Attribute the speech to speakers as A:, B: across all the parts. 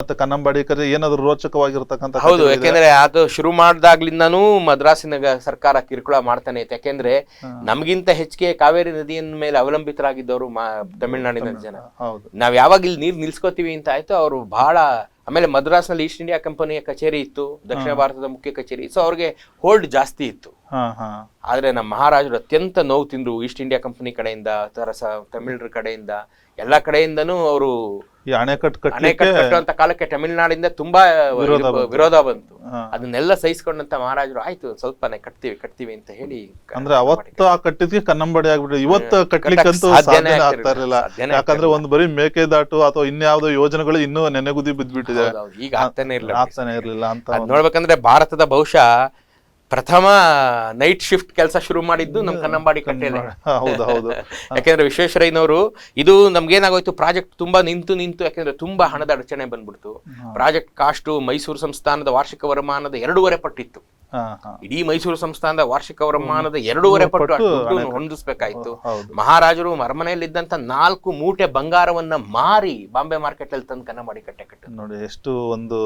A: ಮತ್ತೆ ಕನ್ನಂಬಾಡಿ ಕರೆ ಏನಾದ್ರು ರೋಚಕವಾಗಿರ್ತಕ್ಕಂಥ
B: ಹೌದು
A: ಕಥೆಗಳಿದೆ?
B: ಯಾಕೆಂದ್ರೆ ಅದು ಶುರು ಮಾಡ್ದಾಗ್ಲಿಂದಾನು ಮದ್ರಾಸಿನ ಗ- ಸರ್ಕಾರ ಕಿರುಕುಳ ಮಾಡ್ತಾನೆ ಇತ್ತು. ಯಾಕೆಂದ್ರೆ. ನಮ್ಗಿಂತ ಹೆಚ್ಚಿಗೆ ಕಾವೇರಿ ನದಿಯ ಮೇಲೆ ಅವಲಂಬಿತರಾಗಿದ್ದವರು ಮಾ ತಮಿಳ್ನಾಡಿನ ಜನ.
A: ಹೌದು.
B: ನಾವ್ ಯಾವಾಗ ಇಲ್ಲಿ ನೀರ್ ನಿಲ್ಸ್ಕೋತೀವಿ ಅಂತ ಆಯ್ತು ಅವರು ಬಹಳ ಆಮೇಲೆ ಮದ್ರಾಸ್ನಲ್ಲಿ ಈಸ್ಟ್ ಇಂಡಿಯಾ ಕಂಪನಿಯ ಕಚೇರಿ ಇತ್ತು ದಕ್ಷಿಣ ಭಾರತದ ಮುಖ್ಯ ಕಚೇರಿ ಸೊ ಅವ್ರಿಗೆ ಹೋಲ್ಡ್ ಜಾಸ್ತಿ ಇತ್ತು.
A: ಹಾ ಹಾ.
B: ಆದ್ರೆ ನಮ್ಮ ಮಹಾರಾಜರು ಅತ್ಯಂತ ನೋವು ತಿಂದ್ರು ಈಸ್ಟ್ ಇಂಡಿಯಾ ಕಂಪನಿ ಕಡೆಯಿಂದ ತರಸ ತಮಿಳರ ಕಡೆಯಿಂದ. ಎಲ್ಲಾ ಕಡೆಯಿಂದನೂ ಅವರು
A: ಈ ಅಣೆಕಟ್ಟು
B: ಅಣೆಕಟ್ಟು ಕಟ್ಟುವಂತ ಕಾಲಕ್ಕೆ ತಮಿಳುನಾಡಿಂದ ತುಂಬಾ
A: ವಿರೋಧ ಬಂತು.
B: ಅದನ್ನೆಲ್ಲ ಸಹಿಸಿಕೊಂಡಂತ ಮಹಾರಾಜರು ಆಯ್ತು ಸ್ವಲ್ಪನೇ ಕಟ್ತೀವಿ ಕಟ್ತೀವಿ ಅಂತ ಹೇಳಿ
A: ಅಂದ್ರೆ ಅವತ್ತು ಆ ಕಟ್ಟಿದ್ಕೆ ಕನ್ನಂಬಡಿ ಆಗ್ಬಿಟ್ಟು ಇವತ್ತು
B: ಕಟ್ಟಲಿಕ್ಕಂತೂ
A: ಕಟ್ಲಿಕ್ಕಂತೂ
B: ಸಾಧ್ಯನೇ
A: ಆಗ್ತಾ. ಇರಲಿಲ್ಲ. ಯಾಕಂದ್ರೆ ಒಂದು ಬರೀ ಮೇಕೆದಾಟು ಅಥವಾ ಇನ್ಯಾವುದೋ ಯೋಜನೆಗಳು ಇನ್ನೂ ನೆನೆಗುದಿ ಬಿದ್ದ್ಬಿಟ್ಟಿದೆ
B: ಈಗ ಆಗ್ತಾನೆ ಇರಲಿಲ್ಲ
A: ಆಗ್ತಾನೆ ಇರಲಿಲ್ಲ ಅಂತ
B: ನೋಡ್ಬೇಕಂದ್ರೆ ಭಾರತದ ಬಹುಶಃ ಪ್ರಥಮ ನೈಟ್ ಶಿಫ್ಟ್ ಕೆಲಸ ಶುರು ಮಾಡಿದ್ದು ನಮ್ಮ ಕನ್ನಂಬಾಡಿ ಕಟ್ಟೆಲೆ
A: ಹೌದು ಹೌದು.
B: ಯಾಕೆಂದ್ರೆ ವಿಶ್ವೇಶ್ವರಯ್ಯನವರು ಇದು ನಮ್ಗೇನಾಗೋಯ್ತು ಪ್ರಾಜೆಕ್ಟ್ ತುಂಬಾ ನಿಂತು ನಿಂತು ಯಾಕೆಂದ್ರೆ ತುಂಬಾ ಹಣದ ಅಡಚಣೆ ಬಂದ್ಬಿಡ್ತು. ಪ್ರಾಜೆಕ್ಟ್ ಕಾಸ್ಟು ಮೈಸೂರು ಸಂಸ್ಥಾನದ ವಾರ್ಷಿಕ ವರಮಾನದ ಎರಡೂವರೆ ಪಟ್ಟಿತ್ತು. ಇಡೀ ಮೈಸೂರು ಸಂಸ್ಥಾನದ ವಾರ್ಷಿಕ ವರಮಾನದ ಎರಡೂವರೆ ಪಟ್ಟು ಹೊಂದಿಸ್ಬೇಕಾಯ್ತು.
A: ಹೌದು
B: ಮಹಾರಾಜರು ಅರಮನೆಯಲ್ಲಿದ್ದಂತ ನಾಲ್ಕು ಮೂಟೆ ಬಂಗಾರವನ್ನ ಮಾರಿ ಬಾಂಬೆ ಮಾರ್ಕೆಟ್ ಅಲ್ಲಿ ತಂದು ಕನ್ನಂಬಾಡಿ ಕಟ್ಟೆ ಕಟ್ಟು
A: ನೋಡಿ ಎಷ್ಟು ಒಂದು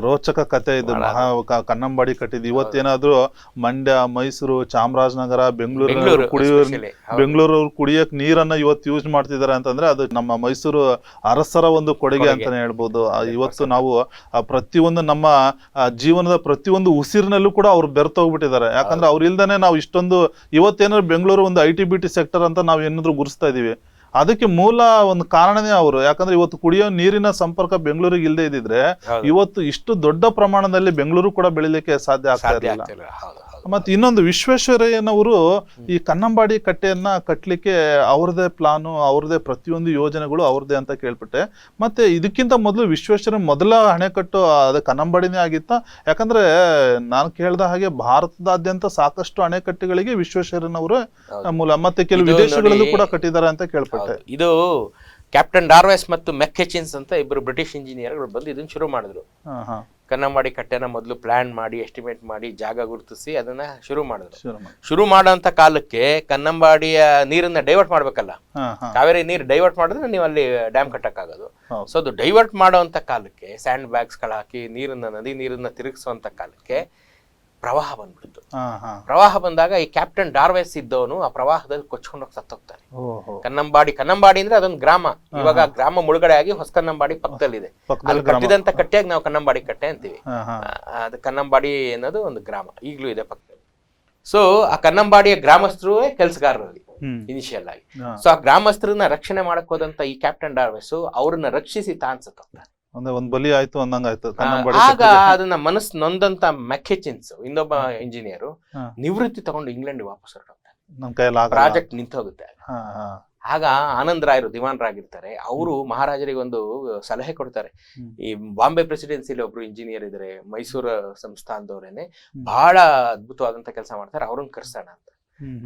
A: ರೋಚಕ ಕತೆ ಇದು ಮಹಾ ಕ- ಕನ್ನಂಬಾಡಿ ಕಟ್ಟಿದ್ದು ಇವತ್ತೇನಾದ್ರೂ ಮಂಡ್ಯ ಮೈಸೂರು ಚಾಮರಾಜನಗರ ಬೆಂಗಳೂರು
B: ಬೆಂಗಳೂರು
A: ಕುಡಿಯೋ
B: especially. ಹೌದು.
A: ಬೆಂಗಳೂರು ಕುಡಿಯಕ್ ನೀರನ್ನ ಇವತ್ತು ಯೂಸ್ ಮಾಡ್ತಿದ್ದಾರೆ ಅಂತಂದ್ರೆ ಅದು ನಮ್ಮ ಮೈಸೂರು ಅರಸರ ಒಂದು ಕೊಡುಗೆ
B: ಕೊಡುಗೆ.
A: ಅಂತಾನೆ ಹೇಳ್ಬೋದು ಆ, ಇವತ್ತು ನಾವು ಆ ಪ್ರತಿಯೊಂದು ನಮ್ಮ ಆ, ಜೀವನದ ಪ್ರತಿಯೊಂದು ಉಸಿರಿನಲ್ಲೂ ಕೂಡ ಅವ್ರು ಬೆರ್ತೋಗ್ಬಿಟ್ಟಿದ್ದಾರೆ ಯಾಕಂದ್ರೆ ಅವ್ರ ಇಲ್ದೇನೆ ನಾವು ಇಷ್ಟೊಂದು ಇವತ್ತೇನಾದ್ರು ಬೆಂಗಳೂರು ಒಂದು I T B T sector ಅಂತ ನಾವು ಏನಾದ್ರು ಗುರುಸ್ತಾ ಇದೀವಿ ಅದಕ್ಕೆ ಮೂಲ ಒಂದು ಕಾರಣನೇ ಅವರು. ಯಾಕಂದ್ರೆ ಇವತ್ತು ಕುಡಿಯೋ ನೀರಿನ ಸಂಪರ್ಕ ಬೆಂಗಳೂರಿಗೆ ಇಲ್ಲದೆ ಇದ್ದಿದ್ರೆ ಇವತ್ತು ಇಷ್ಟು ದೊಡ್ಡ ಪ್ರಮಾಣದಲ್ಲಿ ಬೆಂಗಳೂರು ಕೂಡ ಬೆಳಿಲಿಕ್ಕೆ ಸಾಧ್ಯ ಆಗ್ತಾ ಇರಲಿಲ್ಲ. ಮತ್ತೆ ಇನ್ನೊಂದು ವಿಶ್ವೇಶ್ವರಯ್ಯನವರು ಈ ಕನ್ನಂಬಾಡಿ ಕಟ್ಟೆಯನ್ನ ಕಟ್ಟಲಿಕ್ಕೆ ಅವ್ರದೇ ಪ್ಲಾನು ಅವ್ರದೇ ಪ್ರತಿಯೊಂದು ಯೋಜನೆಗಳು ಅವ್ರದೇ ಅಂತ ಕೇಳ್ಬಿಟ್ಟೆ ಮತ್ತೆ ಇದಕ್ಕಿಂತ ಮೊದಲು ವಿಶ್ವೇಶ್ವರ ಮೊದಲ ಅಣೆಕಟ್ಟು ಅದು ಕನ್ನಂಬಾಡಿನೇ ಆಗಿತ್ತ. ಯಾಕಂದ್ರೆ ನಾನು ಕೇಳ್ದ ಹಾಗೆ ಭಾರತದಾದ್ಯಂತ ಸಾಕಷ್ಟು ಅಣೆಕಟ್ಟುಗಳಿಗೆ ವಿಶ್ವೇಶ್ವರಯ್ಯನವರು. ಮೂಲ ಮತ್ತೆ ಕೆಲವು ವಿದೇಶಗಳಲ್ಲೂ ಕೂಡ ಕಟ್ಟಿದ್ದಾರೆ ಅಂತ ಕೇಳ್ಪಟ್ಟೆ.
B: ಇದು ಕ್ಯಾಪ್ಟನ್ ಡಾರ್ವೆಸ್ ಮತ್ತು ಮೆಕ್ಕೆಚಿನ್ಸ್ ಅಂತ ಇಬ್ಬರು ಬ್ರಿಟಿಷ್ ಇಂಜಿನಿಯರ್ಗಳು ಬಂದು ಇದನ್ನ ಶುರು ಮಾಡಿದ್ರು. ಕನ್ನಂಬಾಡಿ ಕಟ್ಟೆನ ಮೊದಲು ಪ್ಲಾನ್ ಮಾಡಿ ಎಸ್ಟಿಮೇಟ್ ಮಾಡಿ ಜಾಗ ಗುರುತಿಸಿ ಅದನ್ನ ಶುರು ಮಾಡಿದ್ರು.
A: ಶುರು
B: ಮಾಡುವಂತ ಮಾಡೋಂಥ ಕಾಲಕ್ಕೆ ಕನ್ನಂಬಾಡಿಯ ನೀರನ್ನ ಡೈವರ್ಟ್ ಮಾಡ್ಬೇಕಲ್ಲ? ಕಾವೇರಿ ನೀರು ಡೈವರ್ಟ್ ಮಾಡಿದ್ರೆ ನೀವು ಅಲ್ಲಿ ಡ್ಯಾಮ್ ಕಟ್ಟಕ್ಕಾಗೋದು. ಸೊ ಅದು ಡೈವರ್ಟ್ ಮಾಡೋಂಥ ಕಾಲಕ್ಕೆ ಸ್ಯಾಂಡ್ ಬ್ಯಾಗ್ಸ್ಗಳು ಹಾಕಿ ನೀರನ್ನ ನದಿ ನೀರನ್ನ ತಿರುಗಿಸುವಂತ ಕಾಲಕ್ಕೆ ಪ್ರವಾಹ ಬಂದ್ಬಿಡ್ತು. ಪ್ರವಾಹ ಬಂದಾಗ ಈ ಕ್ಯಾಪ್ಟನ್ ಡಾರ್ವೆಸ್ ಇದ್ದವನು ಆ ಪ್ರವಾಹದಲ್ಲಿ ಕೊಚ್ಕೊಂಡೋಗಿ ಸತ್ತೋಗ್ತಾನೆ. ಕನ್ನಂಬಾಡಿ ಕನ್ನಂಬಾಡಿ ಅಂದ್ರೆ ಅದೊಂದು ಗ್ರಾಮ. ಇವಾಗ ಗ್ರಾಮ ಮುಳುಗಡೆ ಆಗಿ ಹೊಸ ಕನ್ನಂಬಾಡಿ ಪಕ್ಕದಲ್ಲಿದೆ.
A: ಪಕ್ಕದಲ್ಲಿ
B: ಅಲ್ಲಿ ಕಟ್ಟಿದಂತ ಕಟ್ಟೆಯಾಗಿ ನಾವು ಕನ್ನಂಬಾಡಿ ಕಟ್ಟೆ ಅಂತೀವಿ. ಅದು ಕನ್ನಂಬಾಡಿ ಅನ್ನೋದು ಒಂದು ಗ್ರಾಮ. ಈಗಲೂ ಇದೆ ಪಕ್ಕದಲ್ಲಿ. ಸೊ ಆ ಕನ್ನಂಬಾಡಿಯ ಗ್ರಾಮಸ್ಥರು ಕೆಲಸಗಾರರಲ್ಲಿ ಇನಿಷಿಯಲ್ ಆಗಿ. ಸೊ ಆ ಗ್ರಾಮಸ್ಥರನ್ನ ರಕ್ಷಣೆ ಮಾಡಕ್ ಹೋದಂತ ಈ ಕ್ಯಾಪ್ಟನ್ ಡಾರ್ವೆಸ್ ಅವ್ರನ್ನ ರಕ್ಷಿಸಿ ತಾನ್ ಸತ್ತೋಗ್ತಾನೆ.
A: ಅಂದ್ರೆ ಒಂದ್ ಬಲಿ ಆಯ್ತು
B: ಆಗ ಅದನ್ನ ಮನಸ್ ನೊಂದಂತ ಮೆಕೆಚಿನ್ಸ್ ಇನ್ನೊಬ್ಬ ಇಂಜಿನಿಯರ್ ನಿವೃತ್ತಿ ತಗೊಂಡು ಇಂಗ್ಲೆಂಡ್ ವಾಪಸ್ ಹೊರಟೋಗ್ತಾರೆ
A: ನಮ್ ಕೈಯಲ್ಲಿ ಆಗಲ್ಲ.
B: ಪ್ರಾಜೆಕ್ಟ್ ನಿಂತು ಹೋಗುತ್ತೆ ಆಗ ಆನಂದ್ ರಾಯರು ದಿವಾನ್ರಾಗಿರ್ತಾರೆ ಅವರು ಮಹಾರಾಜರಿಗೆ ಒಂದು ಸಲಹೆ ಕೊಡ್ತಾರೆ. ಈ ಬಾಂಬೆ ಪ್ರೆಸಿಡೆನ್ಸಿಲಿ ಒಬ್ರು ಇಂಜಿನಿಯರ್ ಇದ್ದಾರೆ ಮೈಸೂರು ಸಂಸ್ಥಾನದವರೇನೆ. ಬಹಳ ಅದ್ಭುತವಾದಂತ ಕೆಲಸ ಮಾಡ್ತಾರೆ. ಅವ್ರನ್ನ ಕರ್ಸೋಣ ಅಂತ.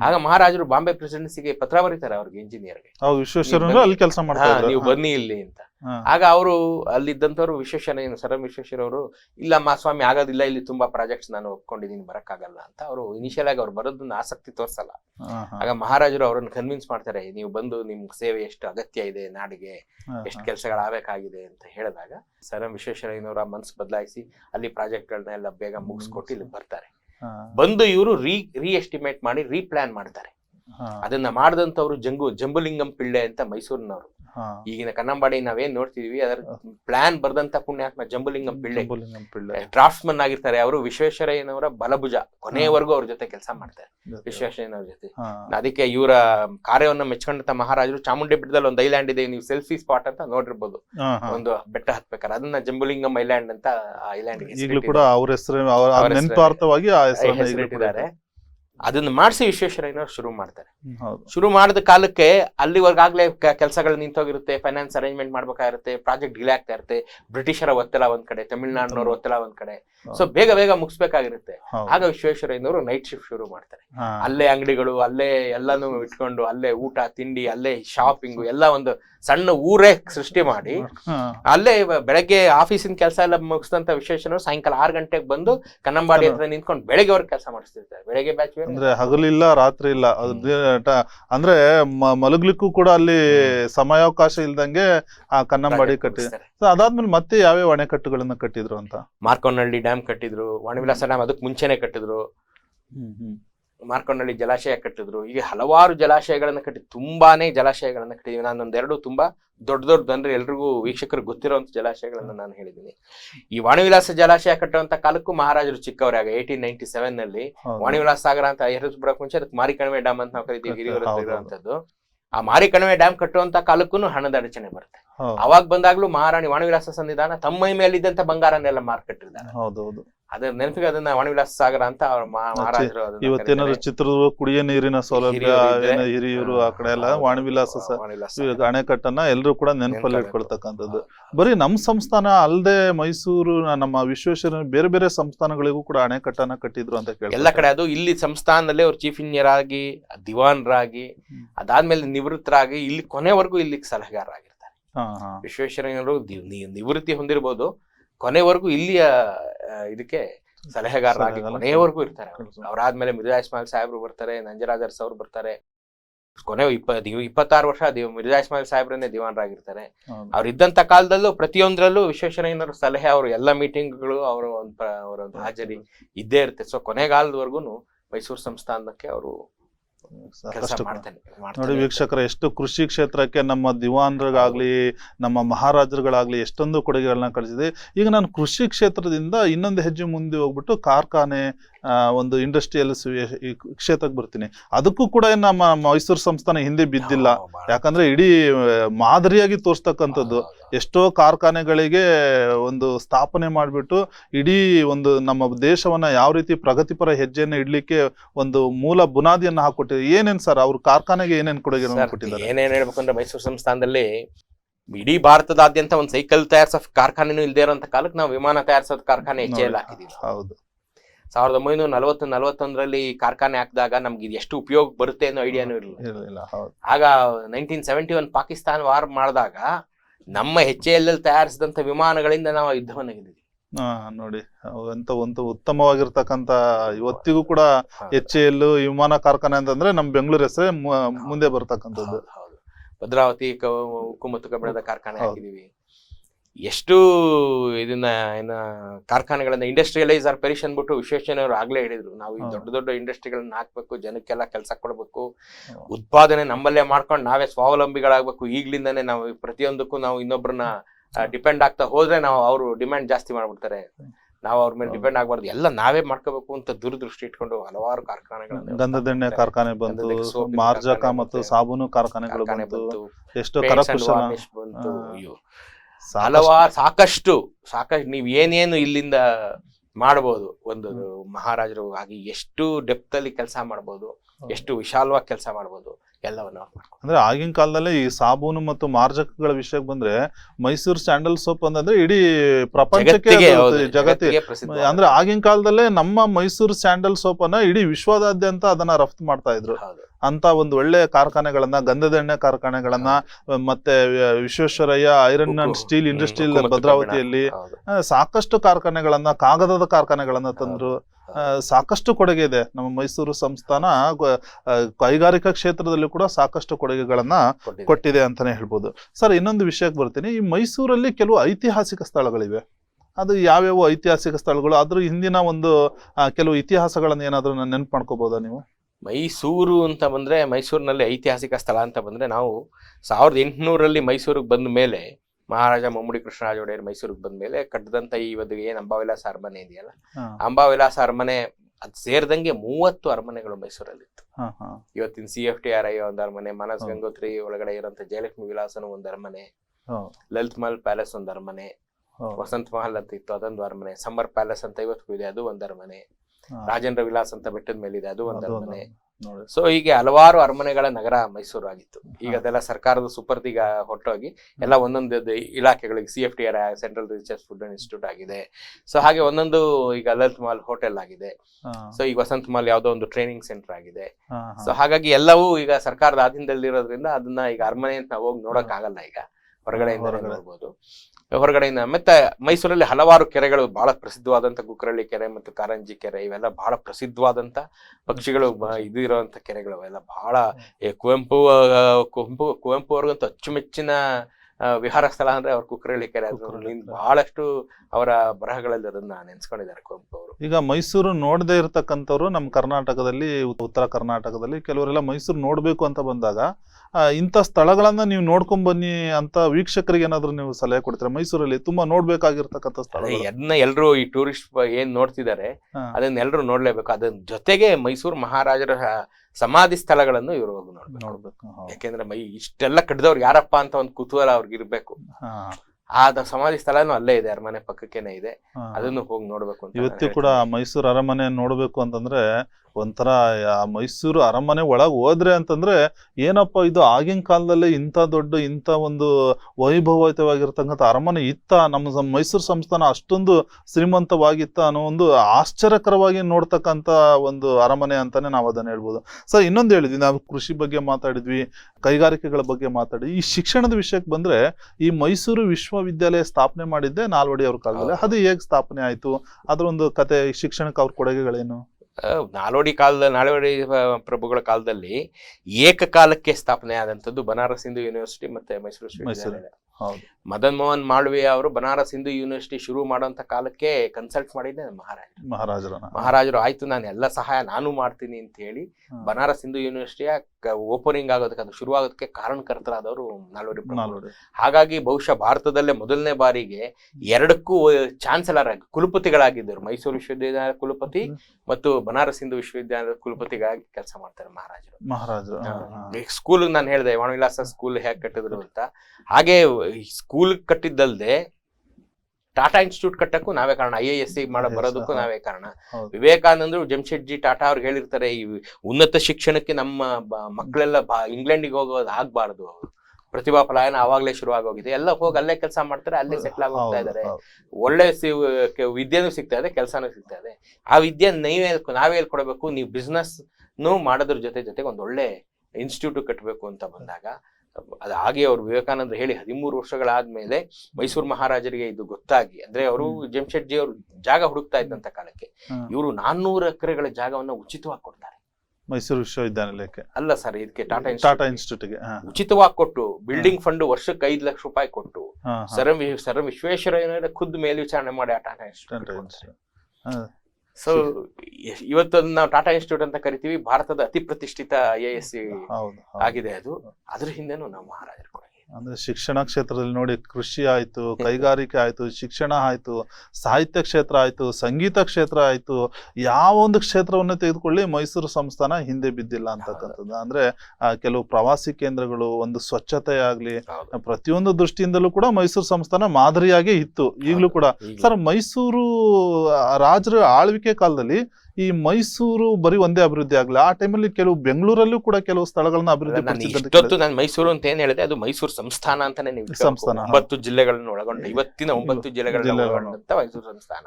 B: ಆಗ ಮಹಾರಾಜರು ಬಾಂಬೆ ಪ್ರೆಸಿಡೆನ್ಸಿಗೆ ಪತ್ರ ಬರೀತಾರೆ ಅವ್ರಿಗೆ ಇಂಜಿನಿಯರ್ಗೆ ನೀವು ಬನ್ನಿ ಇಲ್ಲಿ ಅಂತ. ಆಗ ಅವರು ಅಲ್ಲಿದ್ದಂಥವ್ರು ವಿಶ್ವೇಶ್ವರ ಸರ್ ಇಲ್ಲ ಮಾ ಸ್ವಾಮಿ ಆಗೋದಿಲ್ಲ ಇಲ್ಲಿ ತುಂಬಾ ಪ್ರಾಜೆಕ್ಟ್ಸ್ ನಾನು ಒಪ್ಕೊಂಡಿದ್ದೀನಿ ಬರಕ್ಕಾಗಲ್ಲ ಅಂತ ಅವರು ಇನಿಷಿಯಲ್ ಆಗಿ ಅವ್ರು ಬರೋದನ್ನ ಆಸಕ್ತಿ ತೋರಿಸಲ್ಲ. ಆಗ ಮಹಾರಾಜರು ಅವ್ರನ್ನ ಕನ್ವಿನ್ಸ್ ಮಾಡ್ತಾರೆ ನೀವು ಬಂದು ನಿಮ್ ಸೇವೆ ಎಷ್ಟು ಅಗತ್ಯ ಇದೆ ನಾಡಿಗೆ ಎಷ್ಟು ಕೆಲಸಗಳಾಗಬೇಕಾಗಿದೆ ಅಂತ ಹೇಳಿದಾಗ ಸರ್ ವಿಶ್ವೇಶ್ವರಯ್ಯನವರ ಮನಸ್ಸು ಬದಲಾಯಿಸಿ ಅಲ್ಲಿ ಪ್ರಾಜೆಕ್ಟ್ಗಳನ್ನೆಲ್ಲ ಬೇಗ ಮುಗಿಸ್ಕೊಟ್ಟು ಇಲ್ಲಿ ಬರ್ತಾರೆ. ಬಂದು ಇವರು ರೀ ರೀ ಎಸ್ಟಿಮೇಟ್ ಮಾಡಿ ರೀಪ್ಲಾನ್ ಮಾಡ್ತಾರೆ. ಅದನ್ನ ಮಾಡಿದಂಥವ್ರು ಜಂಗು ಜಂಬುಲಿಂಗಂ ಪಿಳ್ಳೆ ಅಂತ ಮೈಸೂರಿನವರು. ಈಗಿನ ಕನ್ನಂಬಾಡಿ ನಾವೇನ್ ನೋಡ್ತಿದೀವಿ ಅದರ ಪ್ಲಾನ್ ಬರ್ದಂತ ಪುಣ್ಯಾತ್ಮ ಜಂಬುಲಿಂಗಂ ಪಿಳ್ಳೆ.
A: ಡ್ರಾಫ್ಟ್
B: ಮನ್ ಆಗಿರ್ತಾರೆ ಅವರು ವಿಶ್ವೇಶ್ವರಯ್ಯನವರ ಬಲಭುಜ. ಕೊನೆಯವರೆಗೂ ಅವ್ರ ಜೊತೆ ಕೆಲಸ ಮಾಡ್ತಾರೆ ವಿಶ್ವೇಶ್ವರಯ್ಯನವ್ರ ಜೊತೆ. ಅದಕ್ಕೆ ಇವರ ಕಾರ್ಯವನ್ನ ಮೆಚ್ಕೊಂಡಂತ ಮಹಾರಾಜರು ಚಾಮುಂಡಿ ಬೆಟ್ಟದಲ್ಲಿ ಒಂದು ಐಲ್ಯಾಂಡ್ ಇದೆ ನೀವು ಸೆಲ್ಫಿ ಸ್ಪಾಟ್ ಅಂತ ನೋಡಿರ್ಬೋದು. ಒಂದು ಬೆಟ್ಟ ಹತ್ಬೇಕಾರೆ ಅದನ್ನ ಜಂಬುಲಿಂಗಂ ಐಲ್ಯಾಂಡ್ ಅಂತ ಐಲ್ಯಾಂಡ್
A: ಈಗಲೂ ಕೂಡ ಅವ್ರ ಹೆಸರು ನೆನಪಾರ್ಥವಾಗಿ ಆ
B: ಅದನ್ನ ಮಾಡಿಸಿ ವಿಶ್ವೇಶ್ವರಯ್ಯನವ್ರು ಶುರು ಮಾಡ್ತಾರೆ. ಶುರು ಮಾಡಿದ ಕಾಲಕ್ಕೆ ಅಲ್ಲಿವರೆಗಾಗ್ಲೇ ಕೆಲಸಗಳು ನಿಂತೋಗಿರುತ್ತೆ ಫೈನಾನ್ಸ್ ಅರೇಂಜ್ಮೆಂಟ್ ಮಾಡ್ಬೇಕಾಗಿರುತ್ತೆ ಪ್ರಾಜೆಕ್ಟ್ ಡಿಲೇ ಆಗ್ತಾ ಇರುತ್ತೆ ಬ್ರಿಟಿಷರ ಒತ್ತಲ ಒಂದ್ ಕಡೆ ತಮಿಳ್ನಾಡಿನವ್ರ ಒತ್ತಲ ಒಂದ್ ಕಡೆ. ಸೊ ಬೇಗ ಬೇಗ ಮುಗಿಸ್ಬೇಕಾಗಿರುತ್ತೆ. ಆಗ ವಿಶ್ವೇಶ್ವರಯ್ಯನವರು ನೈಟ್ ಶಿಫ್ಟ್ ಶುರು ಮಾಡ್ತಾರೆ. ಅಲ್ಲೇ ಅಂಗಡಿಗಳು ಅಲ್ಲೇ ಎಲ್ಲಾನು ಇಟ್ಕೊಂಡು ಅಲ್ಲೇ ಊಟ ತಿಂಡಿ ಅಲ್ಲೇ ಶಾಪಿಂಗ್ ಎಲ್ಲ ಒಂದು ಸಣ್ಣ ಊರೇ ಸೃಷ್ಟಿ ಮಾಡಿ ಅಲ್ಲೇ ಬೆಳಗ್ಗೆ ಆಫೀಸಿನ ಕೆಲಸ ಎಲ್ಲ ಮುಗಿಸಿದಂತ ವಿಶೇಷನವರು ಸಾಯಂಕಾಲ ಆರು ಗಂಟೆಗೆ ಬಂದು ಕನ್ನಂಬಾಡಿ ಹತ್ರ ನಿಂತ್ಕೊಂಡು ಬೆಳಗ್ಗೆ ಅವ್ರಿಗೆ ಕೆಲಸ ಮಾಡಿಸ್ತಿರ್ತಾರೆ. ಬೆಳಗ್ಗೆ ಬ್ಯಾಚ್
A: ಅಂದ್ರೆ ಹಗಲಿಲ್ಲ ರಾತ್ರಿ ಇಲ್ಲ. ಅದು ಅಂದ್ರೆ ಮಲಗ್ಲಿಕ್ಕೂ ಕೂಡ ಅಲ್ಲಿ ಸಮಯಾವಕಾಶ ಇಲ್ದಂಗೆ ಆ ಕನ್ನಂಬಾಡಿ ಕಟ್ಟಿದ್ರು ಸೊ ಅದಾದ್ಮೇಲೆ ಮತ್ತೆ ಯಾವ್ಯಾವ ಅಣೆಕಟ್ಟುಗಳನ್ನ ಕಟ್ಟಿದ್ರು ಅಂತ?
B: ಮಾರ್ಕೋನಹಳ್ಳಿ ಡ್ಯಾಮ್ ಕಟ್ಟಿದ್ರು ವಾಣಿವಿಲಾಸ ಡ್ಯಾಮ್ ಅದಕ್ಕೆ ಮುಂಚೆನೆ ಕಟ್ಟಿದ್ರು. ಮಾರ್ಕೊಂಡಳ್ಳಿ ಜಲಾಶಯ ಕಟ್ಟಿದ್ರು. ಹೀಗೆ ಹಲವಾರು ಜಲಾಶಯಗಳನ್ನ ಕಟ್ಟಿ ತುಂಬಾನೇ ಜಲಾಶಯಗಳನ್ನ ಕಟ್ಟಿದೀವಿ. ನಾನು ಒಂದೆರಡು ತುಂಬಾ ದೊಡ್ಡ ದೊಡ್ಡ ಅಂದ್ರೆ ಎಲ್ರಿಗೂ ವೀಕ್ಷಕರು ಗೊತ್ತಿರುವಂತ ಜಲಾಶಯಗಳನ್ನ ನಾನು ಹೇಳಿದ್ದೀನಿ. ಈ ವಾಣಿವಿಲಾಸ ಜಲಾಶಯ ಕಟ್ಟುವಂತ ಕಾಲಕ್ಕೂ ಮಹಾರಾಜರು ಚಿಕ್ಕವರಾಗ ಏಯ್ಟೀನ್ ನೈನ್ಟಿ
A: ಸೆವೆನ್ನಲ್ಲಿ.
B: ವಾಣಿವಿಲಾಸ ಸಾಗರ ಅಂತ ಹೆಸರು ಬರಕ್ ಮುಂಚೆ ಅದಕ್ಕೆ ಮಾರಿಕಣಿವೆ ಡ್ಯಾಮ್ ಅಂತ ನಾವು ಕರಿತೀವಿ. ಇರುವಂತದ್ದು. ಆ ಮಾರಿಕಣಿವೆ ಡ್ಯಾಮ್ ಕಟ್ಟುವಂತ ಕಾಲಕ್ಕೂ ಹಣದ ಅಡಚಣೆ ಬರುತ್ತೆ. ಅವಾಗ ಬಂದಾಗ್ಲೂ ಮಹಾರಾಣಿ ವಾಣಿವಿಲಾಸ ಸನ್ನಿಧಾನ ತಮ್ಮ ಮೇಲೆ ಮೇಲಿದ್ದಂತ ಬಂಗಾರನ್ನೆಲ್ಲ ಮಾರ್ಕಟ್ಟಿದ್ದಾರೆ ಅದ್ರ ನೆನಪಿಗೆ ಅದನ್ನ ವಾಣಿವಿಲಾಸ ಸಾಗರ ಅಂತ ಅವ್ರ ಮಹಾ- ಮಹಾರಾಜರು
A: ಇವತ್ತೇನಾದ್ರು. ಚಿತ್ರದುರ್ಗ ಕುಡಿಯ ನೀರಿನ ಸೌಲಭ್ಯ
B: ಹಿರಿಯೂರು
A: ಏನ ಹಿರಿಯೂರು ಆ ಕಡೆ ಎಲ್ಲ ವಾಣಿವಿಲಾಸ ಅಣೆಕಟ್ಟನ್ನ ಎಲ್ಲರೂ ಕೂಡ ನೆನಪಲ್ಲಿ ಇಟ್ಕೊಳ್ತಕ್ಕಂಥದ್ದು. ಬರೀ ನಮ್ಮ ಸಂಸ್ಥಾನ ಅಲ್ಲದೆ ಮೈಸೂರು ನಮ್ಮ ವಿಶ್ವೇಶ್ವರ ಬೇರೆ ಬೇರೆ ಸಂಸ್ಥಾನಗಳಿಗೂ ಕೂಡ ಅಣೆಕಟ್ಟನ್ನ ಕಟ್ಟಿದ್ರು ಅಂತ ಕೇಳಿ
B: ಎಲ್ಲ ಕಡೆ ಅದು ಇಲ್ಲಿ ಸಂಸ್ಥಾನದಲ್ಲಿ ಅವ್ರ ಚೀಫ್ ಇಂಜಿನಿಯರ್ ಆಗಿ ದಿವಾನ್ರಾಗಿ. ಅದಾದ್ಮೇಲೆ ನಿವೃತ್ತರಾಗಿ ಇಲ್ಲಿ ಕೊನೆವರೆಗೂ ಇಲ್ಲಿ ಸಲಹೆಗಾರರಾಗಿರ್ತಾರೆ ವಿಶ್ವೇಶ್ವರಯ್ಯನವರು ದಿ- ನಿವೃತ್ತಿ ಹೊಂದಿರಬಹುದು ಕೊನೆವರೆಗೂ ಇಲ್ಲಿಯ ಇದಕ್ಕೆ ಸಲಹೆಗಾರರಾಗಿ
A: ಸಲಹೆಗಾರ.
B: ಕೊನೆಯವರೆಗೂ ಇರ್ತಾರೆ ಅವರಾದ್ಮೇಲೆ ಮಿರ್ಜಾ ಇಸ್ಮಾಯಿಲ್ ಸಾಹೇಬ್ರು ಬರ್ತಾರೆ ನಂಜರಾಜರ್ಸ್ ಅವ್ರು ಬರ್ತಾರೆ. ಕೊನೆ ಇಪ್ಪ ಇಪ್ಪತ್ತಾರು ವರ್ಷ ಮಿರ್ಜಾ ಇಸ್ಮಾಯಿಲ್ ಸಾಹೇಬ್ರನ್ನೇ ದಿವಾನರಾಗಿರ್ತಾರೆ. ಅವ್ರು ಇದ್ದಂತ ಕಾಲದಲ್ಲೂ ಪ್ರತಿಯೊಂದರಲ್ಲೂ ವಿಶ್ವೇಶ್ವರಯ್ಯನವರ ಸಲಹೆ ಅವರು ಎಲ್ಲ ಮೀಟಿಂಗ್ಗಳು ಅವರ ಒಂದು ಅವರ ಒಂದು ಹಾಜರಿ ಇದ್ದೇ ಇರುತ್ತೆ. ಸೊ ಕೊನೆಗಾಲದವರೆಗೂ ಮೈಸೂರು ಸಂಸ್ಥಾನಕ್ಕೆ ಅವರು
A: ಸಾಕಷ್ಟು ನೋಡಿ ವೀಕ್ಷಕರ ಎಷ್ಟು ಕೃಷಿ ಕ್ಷೇತ್ರಕ್ಕೆ ನಮ್ಮ ದಿವಾನ್ರಿಗಾಗ್ಲಿ ನಮ್ಮ ಮಹಾರಾಜರುಗಳಾಗ್ಲಿ ಎಷ್ಟೊಂದು ಕೊಡುಗೆಗಳನ್ನ ಕಳಿಸಿದೆ. ಈಗ ನಾನು ಕೃಷಿ ಕ್ಷೇತ್ರದಿಂದ ಇನ್ನೊಂದು ಹೆಜ್ಜೆ ಮುಂದೆ ಹೋಗ್ಬಿಟ್ಟು ಕಾರ್ಖಾನೆ ಆ, ಒಂದು ಇಂಡಸ್ಟ್ರಿಯಲ್ ಕ್ಷೇತ್ರಕ್ಕೆ ಬರ್ತೀನಿ. ಅದಕ್ಕೂ ಕೂಡ ನಮ್ಮ ಮೈಸೂರು ಸಂಸ್ಥಾನ ಹಿಂದೆ ಬಿದ್ದಿಲ್ಲ. ಯಾಕಂದ್ರೆ ಇಡೀ ಮಾದರಿಯಾಗಿ ತೋರಿಸ್ತಕ್ಕಂಥದ್ದು. ಎಷ್ಟೋ ಕಾರ್ಖಾನೆಗಳಿಗೆ ಒಂದು ಸ್ಥಾಪನೆ ಮಾಡಿಬಿಟ್ಟು ಇಡೀ ಒಂದು ನಮ್ಮ ದೇಶವನ್ನ ಯಾವ ರೀತಿ ಪ್ರಗತಿಪರ ಹೆಜ್ಜೆಯನ್ನು ಇಡ್ಲಿಕ್ಕೆ ಒಂದು ಮೂಲ ಬುನಾದಿಯನ್ನು ಹಾಕೊಟ್ಟಿದ್ದಾರೆ ಏನೇನ್ ಸರ್ ಅವ್ರ ಕಾರ್ಖಾನೆಗೆ ಏನೇನ್
B: ಕೊಡುಗೆ
A: ಕೊಟ್ಟಿದ್ದಾರೆ?
B: ಏನೇನ್ ಹೇಳ್ಬೇಕು ಅಂದ್ರೆ ಮೈಸೂರು ಸಂಸ್ಥಾನದಲ್ಲಿ ಇಡೀ ಭಾರತದಾದ್ಯಂತ ಒಂದು ಸೈಕಲ್ ತಯಾರಿಸೋ ಕಾರ್ಖಾನೆನೂ ಇಲ್ಲದೆ ಇರೋಂತ ಕಾಲಕ್ಕೆ ನಾವು ವಿಮಾನ ತಯಾರಿಸೋದ್ ಕಾರ್ಖಾನೆ ಹೆಜ್ಜೆ ಎಲ್ಲ ಹಾಕಿದೀವಿ.
A: ಹೌದು.
B: ಸಾವಿರದ ಒಂಬೈನೂರ ನಲವತ್ತು ನಲವತ್ತೊಂದರಲ್ಲಿ ಕಾರ್ಖಾನೆ ಹಾಕಿದಾಗ ನಮ್ಗೆ ಇದು ಎಷ್ಟು ಉಪಯೋಗ ಬರುತ್ತೆ ಅನ್ನೋ ಐಡಿಯಾನು ಇರಲಿಲ್ಲ. ಆಗ nineteen seventy one Pakistan war ಮಾಡಿದಾಗ ನಮ್ಮ ಹೆಚ್ ಎಲ್ ತಯಾರಿಸಿದಂತ ವಿಮಾನಗಳಿಂದ ನಾವು ಯುದ್ಧವನ್ನು ಗೆದ್ದಿದ್ವಿ
A: ಹಾ ನೋಡಿ ಎಂತ ಒಂದು ಉತ್ತಮವಾಗಿರ್ತಕ್ಕಂತ ಇವತ್ತಿಗೂ ಕೂಡ ಎಚ್ ಎಲ್ ವಿಮಾನ ಕಾರ್ಖಾನೆ ಅಂತಂದ್ರೆ ನಮ್ ಬೆಂಗಳೂರು ಹೆಸರೇ ಮುಂದೆ ಬರ್ತಕ್ಕಂಥದ್ದು.
B: ಭದ್ರಾವತಿ ಉಕ್ಕು ಮತ್ತು ಕಬ್ಬಿಣದ ಕಾರ್ಖಾನೆ. ಹಾಕಿದೀವಿ. ಎಷ್ಟು ಇದನ್ನ ಏನ ಕಾರ್ಖಾನೆಗಳನ್ನ ಇಂಡಸ್ಟ್ರಿಯಲೈಸ್ ಆರ್ ಪೆರಿಶ್ ಅನ್ಬಿಟ್ಟು ವಿಶ್ವೇಶ್ವರಯ್ಯನವರು ಆಗ್ಲೇ ಹೇಳಿದ್ರು. ನಾವು ಈ. ದೊಡ್ಡ ದೊಡ್ಡ ಇಂಡಸ್ಟ್ರಿಗಳನ್ನ ಹಾಕ್ಬೇಕು ಜನಕ್ಕೆಲ್ಲ ಕೆಲಸ ಕೊಡ್ಬೇಕು. ಉತ್ಪಾದನೆ ನಮ್ಮಲ್ಲೇ ಮಾಡ್ಕೊಂಡು ನಾವೇ ಸ್ವಾವಲಂಬಿಗಳಾಗ್ಬೇಕು. ಈಗ್ಲಿಂದಾನೇ ನಾವು ಪ್ರತಿಯೊಂದಕ್ಕೂ ನಾವು ಇನ್ನೊಬ್ರನ್ನ ಡಿಪೆಂಡ್ ಆಗ್ತಾ ಹೋದ್ರೆ ನಾವು ಅವರು ಡಿಮ್ಯಾಂಡ್ ಜಾಸ್ತಿ ಮಾಡ್ಬಿಡ್ತಾರೆ. ನಾವು ಅವ್ರ ಮೇಲೆ ಡಿಪೆಂಡ್ ಆಗ್ಬಾರ್ದು. ಎಲ್ಲ ನಾವೇ ಮಾಡ್ಕೋಬೇಕು ಅಂತ ದೂರದೃಷ್ಟಿ ಇಟ್ಕೊಂಡು ಹಲವಾರು ಕಾರ್ಖಾನೆಗಳು
A: ಗಂಧದೆಣ್ಣೆ ಕಾರ್ಖಾನೆ ಬಂತು ಮಾರ್ಜಕ ಮತ್ತು ಸಾಬೂನು ಕಾರ್ಖಾನೆಗಳು
B: ಕಾರ್ಖಾನೆ
A: ಬಂತು ಎಷ್ಟೋ ಕರಕುಶಲ.
B: ಬಂತು ಹಲವಾರು ಸಾಕಷ್ಟು ಸಾಕಷ್ಟು ನೀವ್ ಏನೇನು ಇಲ್ಲಿಂದ ಮಾಡ್ಬೋದು. ಒಂದು ಮಹಾರಾಜರು ಆಗಿ ಎಷ್ಟು ಡೆಪ್ತ್ ಅಲ್ಲಿ ಕೆಲಸ ಮಾಡ್ಬೋದು ಎಷ್ಟು ವಿಶಾಲವಾಗಿ ಕೆಲಸ ಮಾಡ್ಬೋದು ಎಲ್ಲವನ್ನು
A: ಅಂದ್ರೆ ಆಗಿನ ಕಾಲದಲ್ಲೇ ಈ ಸಾಬೂನು ಮತ್ತು ಮಾರ್ಜಕಗಳ ವಿಷಯಕ್ಕೆ ಬಂದ್ರೆ ಮೈಸೂರು ಸ್ಯಾಂಡಲ್ ಸೋಪ್ ಅಂತಂದ್ರೆ ಇಡೀ ಪ್ರಪಂಚಕ್ಕೆ
B: ಜಗತ್ತಿಗೆ
A: ಅಂದ್ರೆ ಆಗಿನ ಕಾಲದಲ್ಲೇ ನಮ್ಮ ಮೈಸೂರು ಸ್ಯಾಂಡಲ್ ಸೋಪ್ ಅನ್ನ ಇಡೀ ವಿಶ್ವದಾದ್ಯಂತ ಅದನ್ನ ರಫ್ತು ಮಾಡ್ತಾ ಇದ್ರು. ಅಂತ ಒಂದು ಒಳ್ಳೆ ಕಾರ್ಖಾನೆಗಳನ್ನ ಗಂಧದೆಣ್ಣೆ ಕಾರ್ಖಾನೆಗಳನ್ನ ಮತ್ತೆ Visvesvaraya iron and steel industrial ಭದ್ರಾವತಿಯಲ್ಲಿ ಸಾಕಷ್ಟು ಕಾರ್ಖಾನೆಗಳನ್ನ ಕಾಗದದ ಕಾರ್ಖಾನೆಗಳನ್ನ ತಂದ್ರು. ಸಾಕಷ್ಟು ಕೊಡುಗೆ ಇದೆ. ನಮ್ಮ ಮೈಸೂರು ಸಂಸ್ಥಾನ ಕೈಗಾರಿಕಾ ಕ್ಷೇತ್ರದಲ್ಲಿ ಕೂಡ ಸಾಕಷ್ಟು ಕೊಡುಗೆಗಳನ್ನ
B: ಕೊಟ್ಟಿದೆ.
A: ಅಂತಾನೆ ಹೇಳ್ಬೋದು. ಸರ್ ಇನ್ನೊಂದು ವಿಷಯಕ್ಕೆ ಬರ್ತೀನಿ. ಈ ಮೈಸೂರಲ್ಲಿ ಕೆಲವು ಐತಿಹಾಸಿಕ ಸ್ಥಳಗಳಿವೆ. ಅದು ಯಾವ್ಯಾವ ಐತಿಹಾಸಿಕ ಸ್ಥಳಗಳು? ಅದ್ರ ಹಿಂದಿನ ಒಂದು ಕೆಲವು ಇತಿಹಾಸಗಳನ್ನ ಏನಾದ್ರೂ ನೆನ್ಪು ಮಾಡ್ಕೋಬೋದಾ ನೀವು?
B: ಮೈಸೂರು ಅಂತ ಬಂದ್ರೆ ಮೈಸೂರಿನಲ್ಲಿ ಐತಿಹಾಸಿಕ ಸ್ಥಳ ಅಂತ ಬಂದ್ರೆ ನಾವು ಸಾವಿರದ ಎಂಟುನೂರಲ್ಲಿ ಮೈಸೂರಿಗೆ ಬಂದ ಮೇಲೆ ಮಹಾರಾಜ ಮಮ್ಮಡಿ ಕೃಷ್ಣರಾಜ ಒಡೆಯರ್ ಮೈಸೂರಿಗೆ ಬಂದ ಮೇಲೆ ಕಟ್ಟದಂಥ ಈ ಒಂದು ಏನ್ ಅಂಬಾವಿಲಾಸ ಅರಮನೆ ಇದೆಯಲ್ಲ ಅಂಬಾವಿಲಾಸ ಅರಮನೆ ಅದು ಸೇರಿದಂಗೆ ಮೂವತ್ತು ಅರಮನೆಗಳು ಮೈಸೂರಲ್ಲಿತ್ತು. ಇವತ್ತಿನ C F T R I ಒಂದು ಅರಮನೆ ಮನಸ್ ಗಂಗೋತ್ರಿ ಒಳಗಡೆ ಇರುವಂತಹ ಜಯಲಕ್ಷ್ಮಿ ವಿಲಾಸನ ಒಂದು ಅರಮನೆ ಲಲಿತ್ ಮಹಲ್ ಪ್ಯಾಲೇಸ್ ಒಂದು ಅರಮನೆ ವಸಂತ ಮಹಲ್ ಅಂತ ಇತ್ತು ಅದೊಂದು ಅರಮನೆ ಸಮ್ಮರ್ ಪ್ಯಾಲೇಸ್ ಅಂತ ಇವತ್ತಿಗೂ ಇದೆ ಅದು ಒಂದು ಅರಮನೆ. ರಾಜೇಂದ್ರ ವಿಲಾಸ್ ಅಂತ ಬೆಟ್ಟದ ಮೇಲಿದೆ ಅದು ಒಂದು
A: ಅದು ಒಂದು
B: ಅರಮನೆ. ಸೊ ಹೀಗೆ ಹಲವಾರು ಅರಮನೆಗಳ ನಗರ ಮೈಸೂರು ಆಗಿತ್ತು ಈಗ. ಅದೆಲ್ಲ ಸರ್ಕಾರದ ಸುಪರ್ದಿಗ ಹೊರಟೋಗಿ ಎಲ್ಲ ಒಂದೊಂದು ಇಲಾಖೆಗಳಿಗೆ C F T R central research food institute ಆಗಿದೆ. ಸೊ ಹಾಗೆ ಒಂದೊಂದು ಈಗ ಲಲಿತ್ ಮಾಲ್ ಹೋಟೆಲ್ ಆಗಿದೆ. ಸೊ ಈಗ ವಸಂತ ಮಾಲ್ ಯಾವುದೋ ಒಂದು ಟ್ರೈನಿಂಗ್ ಸೆಂಟರ್ ಆಗಿದೆ. ಸೊ ಹಾಗಾಗಿ ಎಲ್ಲವೂ ಈಗ ಸರ್ಕಾರದ ಆಧೀನದಲ್ಲಿರೋದ್ರಿಂದ ಅದನ್ನ ಈಗ ಅರಮನೆ ಅಂತ ನಾವು ಹೋಗಿ ನೋಡಕ್ ಆಗಲ್ಲ ಈಗ ಹೊರಗಡೆಯಿಂದ
A: ಹೊರಗಡೆ.
B: ನೋಡ್ಬೋದು. ಹೊರಗಡೆಯಿಂದ ಮತ್ತೆ ಮೈಸೂರಲ್ಲಿ ಹಲವಾರು ಕೆರೆಗಳು ಬಹಳ ಪ್ರಸಿದ್ಧವಾದಂತ ಕುಕ್ಕರಳ್ಳಿ ಕೆರೆ ಮತ್ತು ಕಾರಂಜಿ ಕೆರೆ ಇವೆಲ್ಲ ಬಹಳ ಪ್ರಸಿದ್ಧವಾದಂತ ಪಕ್ಷಿಗಳು ಇದು ಇರುವಂತ ಕೆರೆಗಳು ಅವೆಲ್ಲ ಬಹಳ ಕುವೆಂಪು ಕುವೆಂಪು ಕುವೆಂಪು ಅವ್ರಿಗಂತೂ ಅಚ್ಚುಮೆಚ್ಚಿನ ವಿಹಾರ ಸ್ಥಳ ಅಂದ್ರೆ ಅವ್ರ ಕುಕ್ಕರಳ್ಳಿ ಕೆರೆ. ಬಹಳಷ್ಟು ಅವರ ಬರಹಗಳಲ್ಲಿ ಅದನ್ನ ನೆನ್ಸ್ಕೊಂಡಿದ್ದಾರೆ ಕುವೆಂಪು ಅವರು.
A: ಈಗ ಮೈಸೂರು ನೋಡದೆ ಇರತಕ್ಕಂಥವ್ರು ನಮ್ಮ ಕರ್ನಾಟಕದಲ್ಲಿ ಉತ್ತರ ಕರ್ನಾಟಕದಲ್ಲಿ ಕೆಲವರೆಲ್ಲ ಮೈಸೂರು ನೋಡ್ಬೇಕು ಅಂತ ಬಂದಾಗ ಇಂಥ ಸ್ಥಳಗಳನ್ನ ನೀವು ನೋಡ್ಕೊಂಡ್ ಬನ್ನಿ ಅಂತ ವೀಕ್ಷಕರಿಗೆ ಏನಾದ್ರು ನೀವು ಸಲಹೆ ಕೊಡ್ತೀರಾ? ಮೈಸೂರಲ್ಲಿ ತುಂಬಾ ನೋಡ್ಬೇಕಾಗಿರ್ತಕ್ಕಂಥ ಸ್ಥಳ
B: ಅದನ್ನ ಎಲ್ರು ಈ ಟೂರಿಸ್ಟ್ ಏನ್ ನೋಡ್ತಿದ್ದಾರೆ. ಅದನ್ನ ಎಲ್ರು ನೋಡ್ಲೇಬೇಕು. ಅದನ್ನ ಜೊತೆಗೆ ಮೈಸೂರು ಮಹಾರಾಜರ ಸಮಾಧಿ ಸ್ಥಳಗಳನ್ನು ಇವರು ಹೋಗಿ ನೋಡ್ಬೇಕು
A: ನೋಡ್ಬೇಕು
B: ಯಾಕೆಂದ್ರೆ ಮೈ ಇಷ್ಟೆಲ್ಲ ಕಡ್ದವ್ರು ಯಾರಪ್ಪ ಅಂತ ಒಂದು ಕುತೂಹಲ ಅವ್ರಿಗೆ ಇರ್ಬೇಕು
A: ಹಾ,
B: ಆ ದ- ಸಮಾಧಿ ಸ್ಥಳನೂ ಅಲ್ಲೇ ಇದೆ ಅರಮನೆ ಪಕ್ಕಕ್ಕೇನೆ ಇದೆ. ಅದನ್ನು ಹೋಗಿ ನೋಡ್ಬೇಕು ಅಂತ
A: ಇವತ್ತು ಕೂಡ ಮೈಸೂರು ಅರಮನೆ ನೋಡ್ಬೇಕು ಅಂತಂದ್ರೆ ಒಂಥರ ಮೈಸೂರು ಅರಮನೆ ಒಳಗೆ ಹೋದ್ರೆ ಅಂತಂದ್ರೆ ಏನಪ್ಪ ಇದು ಆಗಿನ ಕಾಲದಲ್ಲೇ ಇಂಥ ದೊಡ್ಡ ಇಂಥ ಒಂದು ವೈಭವಯುತವಾಗಿರ್ತಕ್ಕಂಥ ಅರಮನೆ ಇತ್ತ ನಮ್ಮ ಮೈಸೂರು ಸಂಸ್ಥಾನ ಅಷ್ಟೊಂದು ಶ್ರೀಮಂತವಾಗಿತ್ತ ಅನ್ನೋ ಒಂದು ಆಶ್ಚರ್ಯಕರವಾಗಿ ನೋಡ್ತಕ್ಕಂಥ ಒಂದು ಅರಮನೆ ಅಂತಾನೆ ನಾವು ಅದನ್ನ ಹೇಳ್ಬೋದು. ಸರ್ ಇನ್ನೊಂದು ಹೇಳಿದ್ವಿ ನಾವು ಕೃಷಿ ಬಗ್ಗೆ ಮಾತಾಡಿದ್ವಿ ಕೈಗಾರಿಕೆಗಳ ಬಗ್ಗೆ ಮಾತಾಡಿದ್ವಿ ಈ ಶಿಕ್ಷಣದ ವಿಷಯಕ್ಕೆ ಬಂದ್ರೆ ಈ ಮೈಸೂರು ವಿಶ್ವವಿದ್ಯಾಲಯ ಸ್ಥಾಪನೆ ಮಾಡಿದ್ದೆ ನಾಲ್ವಡಿ ಅವ್ರ ಕಾಲದಲ್ಲಿ. ಅದು ಹೇಗೆ ಸ್ಥಾಪನೆ ಆಯ್ತು? ಅದ್ರ ಒಂದು ಕತೆ ಶಿಕ್ಷಣಕ್ಕೆ ಅವ್ರ ಕೊಡುಗೆಗಳೇನು?
B: ನಾಲ್ವಡಿ ಕಾಲದ ನಾಲ್ವಡಿ ಪ್ರಭುಗಳ ಕಾಲದಲ್ಲಿ ಏಕಕಾಲಕ್ಕೆ ಸ್ಥಾಪನೆ ಆದಂತದ್ದು ಬನಾರಸ್ ಹಿಂದೂ ಯೂನಿವರ್ಸಿಟಿ ಮತ್ತೆ ಮೈಸೂರು ವಿಶ್ವವಿದ್ಯಾಲಯ. ಮದನ್ ಮೋಹನ್ ಮಾಳ್ವಿಯ ಅವರು ಬನಾರಸ್ ಹಿಂದೂ ಯೂನಿವರ್ಸಿಟಿ ಶುರು ಮಾಡುವಂತ ಕಾಲಕ್ಕೆ ಕನ್ಸಲ್ಟ್ ಮಾಡಿದ್ದೆ ಮಹಾರಾಜ
A: ಮಹಾರಾಜರು.
B: ಮಹಾರಾಜರು ಆಯ್ತು ನಾನು ಎಲ್ಲ ಸಹಾಯ ನಾನು ಮಾಡ್ತೀನಿ ಅಂತ ಹೇಳಿ. ಬನಾರಸ್ ಹಿಂದೂ ಯೂನಿವರ್ಸಿಟಿಯ ಓಪನಿಂಗ್ ಆಗೋದಕ್ಕೆ ಅದು ಶುರುವಾಗೋದಕ್ಕೆ ಕಾರಣಕರ್ತರಾದವರು
A: ನಾಲ್ವರು
B: ಹಾಗಾಗಿ ಬಹುಶಃ ಭಾರತದಲ್ಲೇ ಮೊದಲನೇ ಬಾರಿಗೆ ಎರಡಕ್ಕೂ ಚಾನ್ಸಲರ್ ಆಗಿ ಕುಲಪತಿಗಳಾಗಿದ್ದರು. ಮೈಸೂರು ವಿಶ್ವವಿದ್ಯಾಲಯದ ಕುಲಪತಿ ಮತ್ತು ಬನಾರಸ್ ಹಿಂದೂ ವಿಶ್ವವಿದ್ಯಾಲಯದ ಕುಲಪತಿಗಾಗಿ ಕೆಲಸ ಮಾಡ್ತಾರೆ ಮಹಾರಾಜರು.
A: ಮಹಾರಾಜರು.
B: ಸ್ಕೂಲ್ ನಾನು ಹೇಳಿದೆ ವಾಣವಿಲಾಸ ಸ್ಕೂಲ್ ಹೇಗೆ ಕಟ್ಟಿದ್ರು ಅಂತ. ಹಾಗೆ ಸ್ಕೂಲ್ ಕಟ್ಟಿದ್ದಲ್ದೆ ಟಾಟಾ ಇನ್ಸ್ಟಿಟ್ಯೂಟ್ ಕಟ್ಟಕ್ಕೂ ನಾವೇ ಕಾರಣ. ಐ ಎ ಎಸ್ ಸಿ ಮಾಡ ಬರೋದಕ್ಕೂ ನಾವೇ ಕಾರಣ. ವಿವೇಕಾನಂದರು ಜಮ್ಶೆಡ್ಜಿ ಟಾಟಾ ಅವ್ರು ಹೇಳಿರ್ತಾರೆ ಈ ಉನ್ನತ ಶಿಕ್ಷಣಕ್ಕೆ ನಮ್ಮ ಮಕ್ಕಳೆಲ್ಲ ಬಾ ಇಂಗ್ಲೆಂಡಿಗೆ ಹೋಗೋದು ಆಗ್ಬಾರ್ದು. ಪ್ರತಿಭಾ ಪಲಾಯನ ಆವಾಗಲೇ ಶುರು ಆಗೋಗಿದೆ ಎಲ್ಲ ಹೋಗಿ ಅಲ್ಲೇ ಕೆಲಸ ಮಾಡ್ತಾರೆ ಅಲ್ಲೇ ಸೆಟ್ಲ್ ಆಗಿ
A: ಇದ್ದಾರೆ
B: ಒಳ್ಳೆ ವಿದ್ಯೆನೂ ಸಿಗ್ತಾ ಇದೆ ಕೆಲಸನೂ ಸಿಗ್ತಾ ಇದೆ. ಆ ವಿದ್ಯೆ ನೀವೇ ನಾವೇ ಹೇಳ್ಕೊಡ್ಬೇಕು ನೀವು ಬಿಸ್ನೆಸ್ ನು ಮಾಡೋದ್ರ ಜೊತೆ ಜೊತೆಗೆ ಒಂದು ಒಳ್ಳೆ ಇನ್ಸ್ಟಿಟ್ಯೂಟ್ ಕಟ್ಟಬೇಕು ಅಂತ ಬಂದಾಗ ಅದು ಹಾಗೆ ಅವರು ವಿವೇಕಾನಂದ ಹೇಳಿ ಹದಿಮೂರು ವರ್ಷಗಳಾದ್ಮೇಲೆ ಮೈಸೂರು ಮಹಾರಾಜರಿಗೆ ಇದು ಗೊತ್ತಾಗಿ ಅಂದ್ರೆ ಅವರು ಜಮ್ಶೆಡ್ಜಿ ಅವರು ಜಾಗ ಹುಡುಕ್ತಾ ಇದ್ದಂತ ಕಾಲಕ್ಕೆ. ಇವರು ನಾನ್ನೂರು ಎಕರೆಗಳ ಜಾಗವನ್ನ ಉಚಿತವಾಗಿ ಕೊಡ್ತಾರೆ.
A: ಮೈಸೂರು ವಿಶ್ವವಿದ್ಯಾನಿಲಯಕ್ಕೆ.
B: ಅಲ್ಲ ಸರ್ ಇದಕ್ಕೆ ಟಾಟಾ
A: ಟಾಟಾ ಇನ್ಸ್ಟಿಟ್ಯೂಟ್ಗೆ
B: ಉಚಿತವಾಗಿ ಕೊಟ್ಟು ಬಿಲ್ಡಿಂಗ್ ಫಂಡ್ ವರ್ಷಕ್ಕೆ ಐದು ಲಕ್ಷ ರೂಪಾಯಿ ಕೊಟ್ಟು. ಸರ್ ಸರ್ ವಿಶ್ವೇಶ್ವರ ಖುದ್ದು ಮೇಲ್ವಿಚಾರಣೆ ಮಾಡಿ ಆ ಟಾಟಾ
A: ಟಾಟಾ
B: ಇನ್ಸ್ಟಿಟ್ಯೂಟ್. ಸೊ ಇವತ್ತೊಂದು ನಾವು ಟಾಟಾ ಇನ್ಸ್ಟಿಟ್ಯೂಟ್ ಅಂತ ಕರಿತೀವಿ ಭಾರತದ ಅತಿ ಪ್ರತಿಷ್ಠಿತ ಐ ಎ ಎಸ್
A: ಹೌದು.
B: ಆಗಿದೆ ಅದು ಅದ್ರ ಹಿಂದೆನೂ ನಾವು ಮಹಾರಾಜರು
A: ಅಂದ್ರೆ ಶಿಕ್ಷಣ ಕ್ಷೇತ್ರದಲ್ಲಿ ನೋಡಿ ಕೃಷಿ ಆಯ್ತು ಕೈಗಾರಿಕೆ ಆಯ್ತು ಶಿಕ್ಷಣ ಆಯ್ತು ಸಾಹಿತ್ಯ ಕ್ಷೇತ್ರ ಆಯ್ತು ಸಂಗೀತ ಕ್ಷೇತ್ರ ಆಯ್ತು ಯಾವ ಒಂದು ಕ್ಷೇತ್ರವನ್ನು ತೆಗೆದುಕೊಳ್ಳಿ ಮೈಸೂರು ಸಂಸ್ಥಾನ ಹಿಂದೆ ಬಿದ್ದಿಲ್ಲ ಅಂತಕ್ಕಂಥದ್ದು. ಅಂದ್ರೆ ಕೆಲವು ಪ್ರವಾಸಿ ಕೇಂದ್ರಗಳು ಒಂದು ಸ್ವಚ್ಛತೆ ಆಗ್ಲಿ. ಪ್ರತಿಯೊಂದು ದೃಷ್ಟಿಯಿಂದಲೂ ಕೂಡ ಮೈಸೂರು ಸಂಸ್ಥಾನ ಮಾದರಿಯಾಗೇ ಇತ್ತು. ಈಗಲೂ ಕೂಡ. ಸರ್ ಮೈಸೂರು ರಾಜರ ಆಳ್ವಿಕೆ ಕಾಲದಲ್ಲಿ ಈ ಮೈಸೂರು ಬರೀ ಒಂದೇ ಅಭಿವೃದ್ಧಿ ಆಗ್ಲಿ ಆ ಟೈಮಲ್ಲಿ ಕೆಲವು ಬೆಂಗಳೂರಲ್ಲೂ ಕೂಡ ಕೆಲವು ಸ್ಥಳಗಳನ್ನ ಅಭಿವೃದ್ಧಿ
B: ನಾನು ನಾನು ಮೈಸೂರು ಅಂತ ಏನ್ ಹೇಳಿದೆ ಅದು ಮೈಸೂರು ಸಂಸ್ಥಾನ ಅಂತಾನೆ ನೀವು.
A: ಸಂಸ್ಥಾನ,
B: ಒಂಬತ್ತು ಜಿಲ್ಲೆಗಳನ್ನ ಒಳಗೊಂಡ ಇವತ್ತಿನ ಒಂಬತ್ತು ಜಿಲ್ಲೆಗಳನ್ನ ಒಳಗೊಂಡಂತ ಮೈಸೂರು ಸಂಸ್ಥಾನ.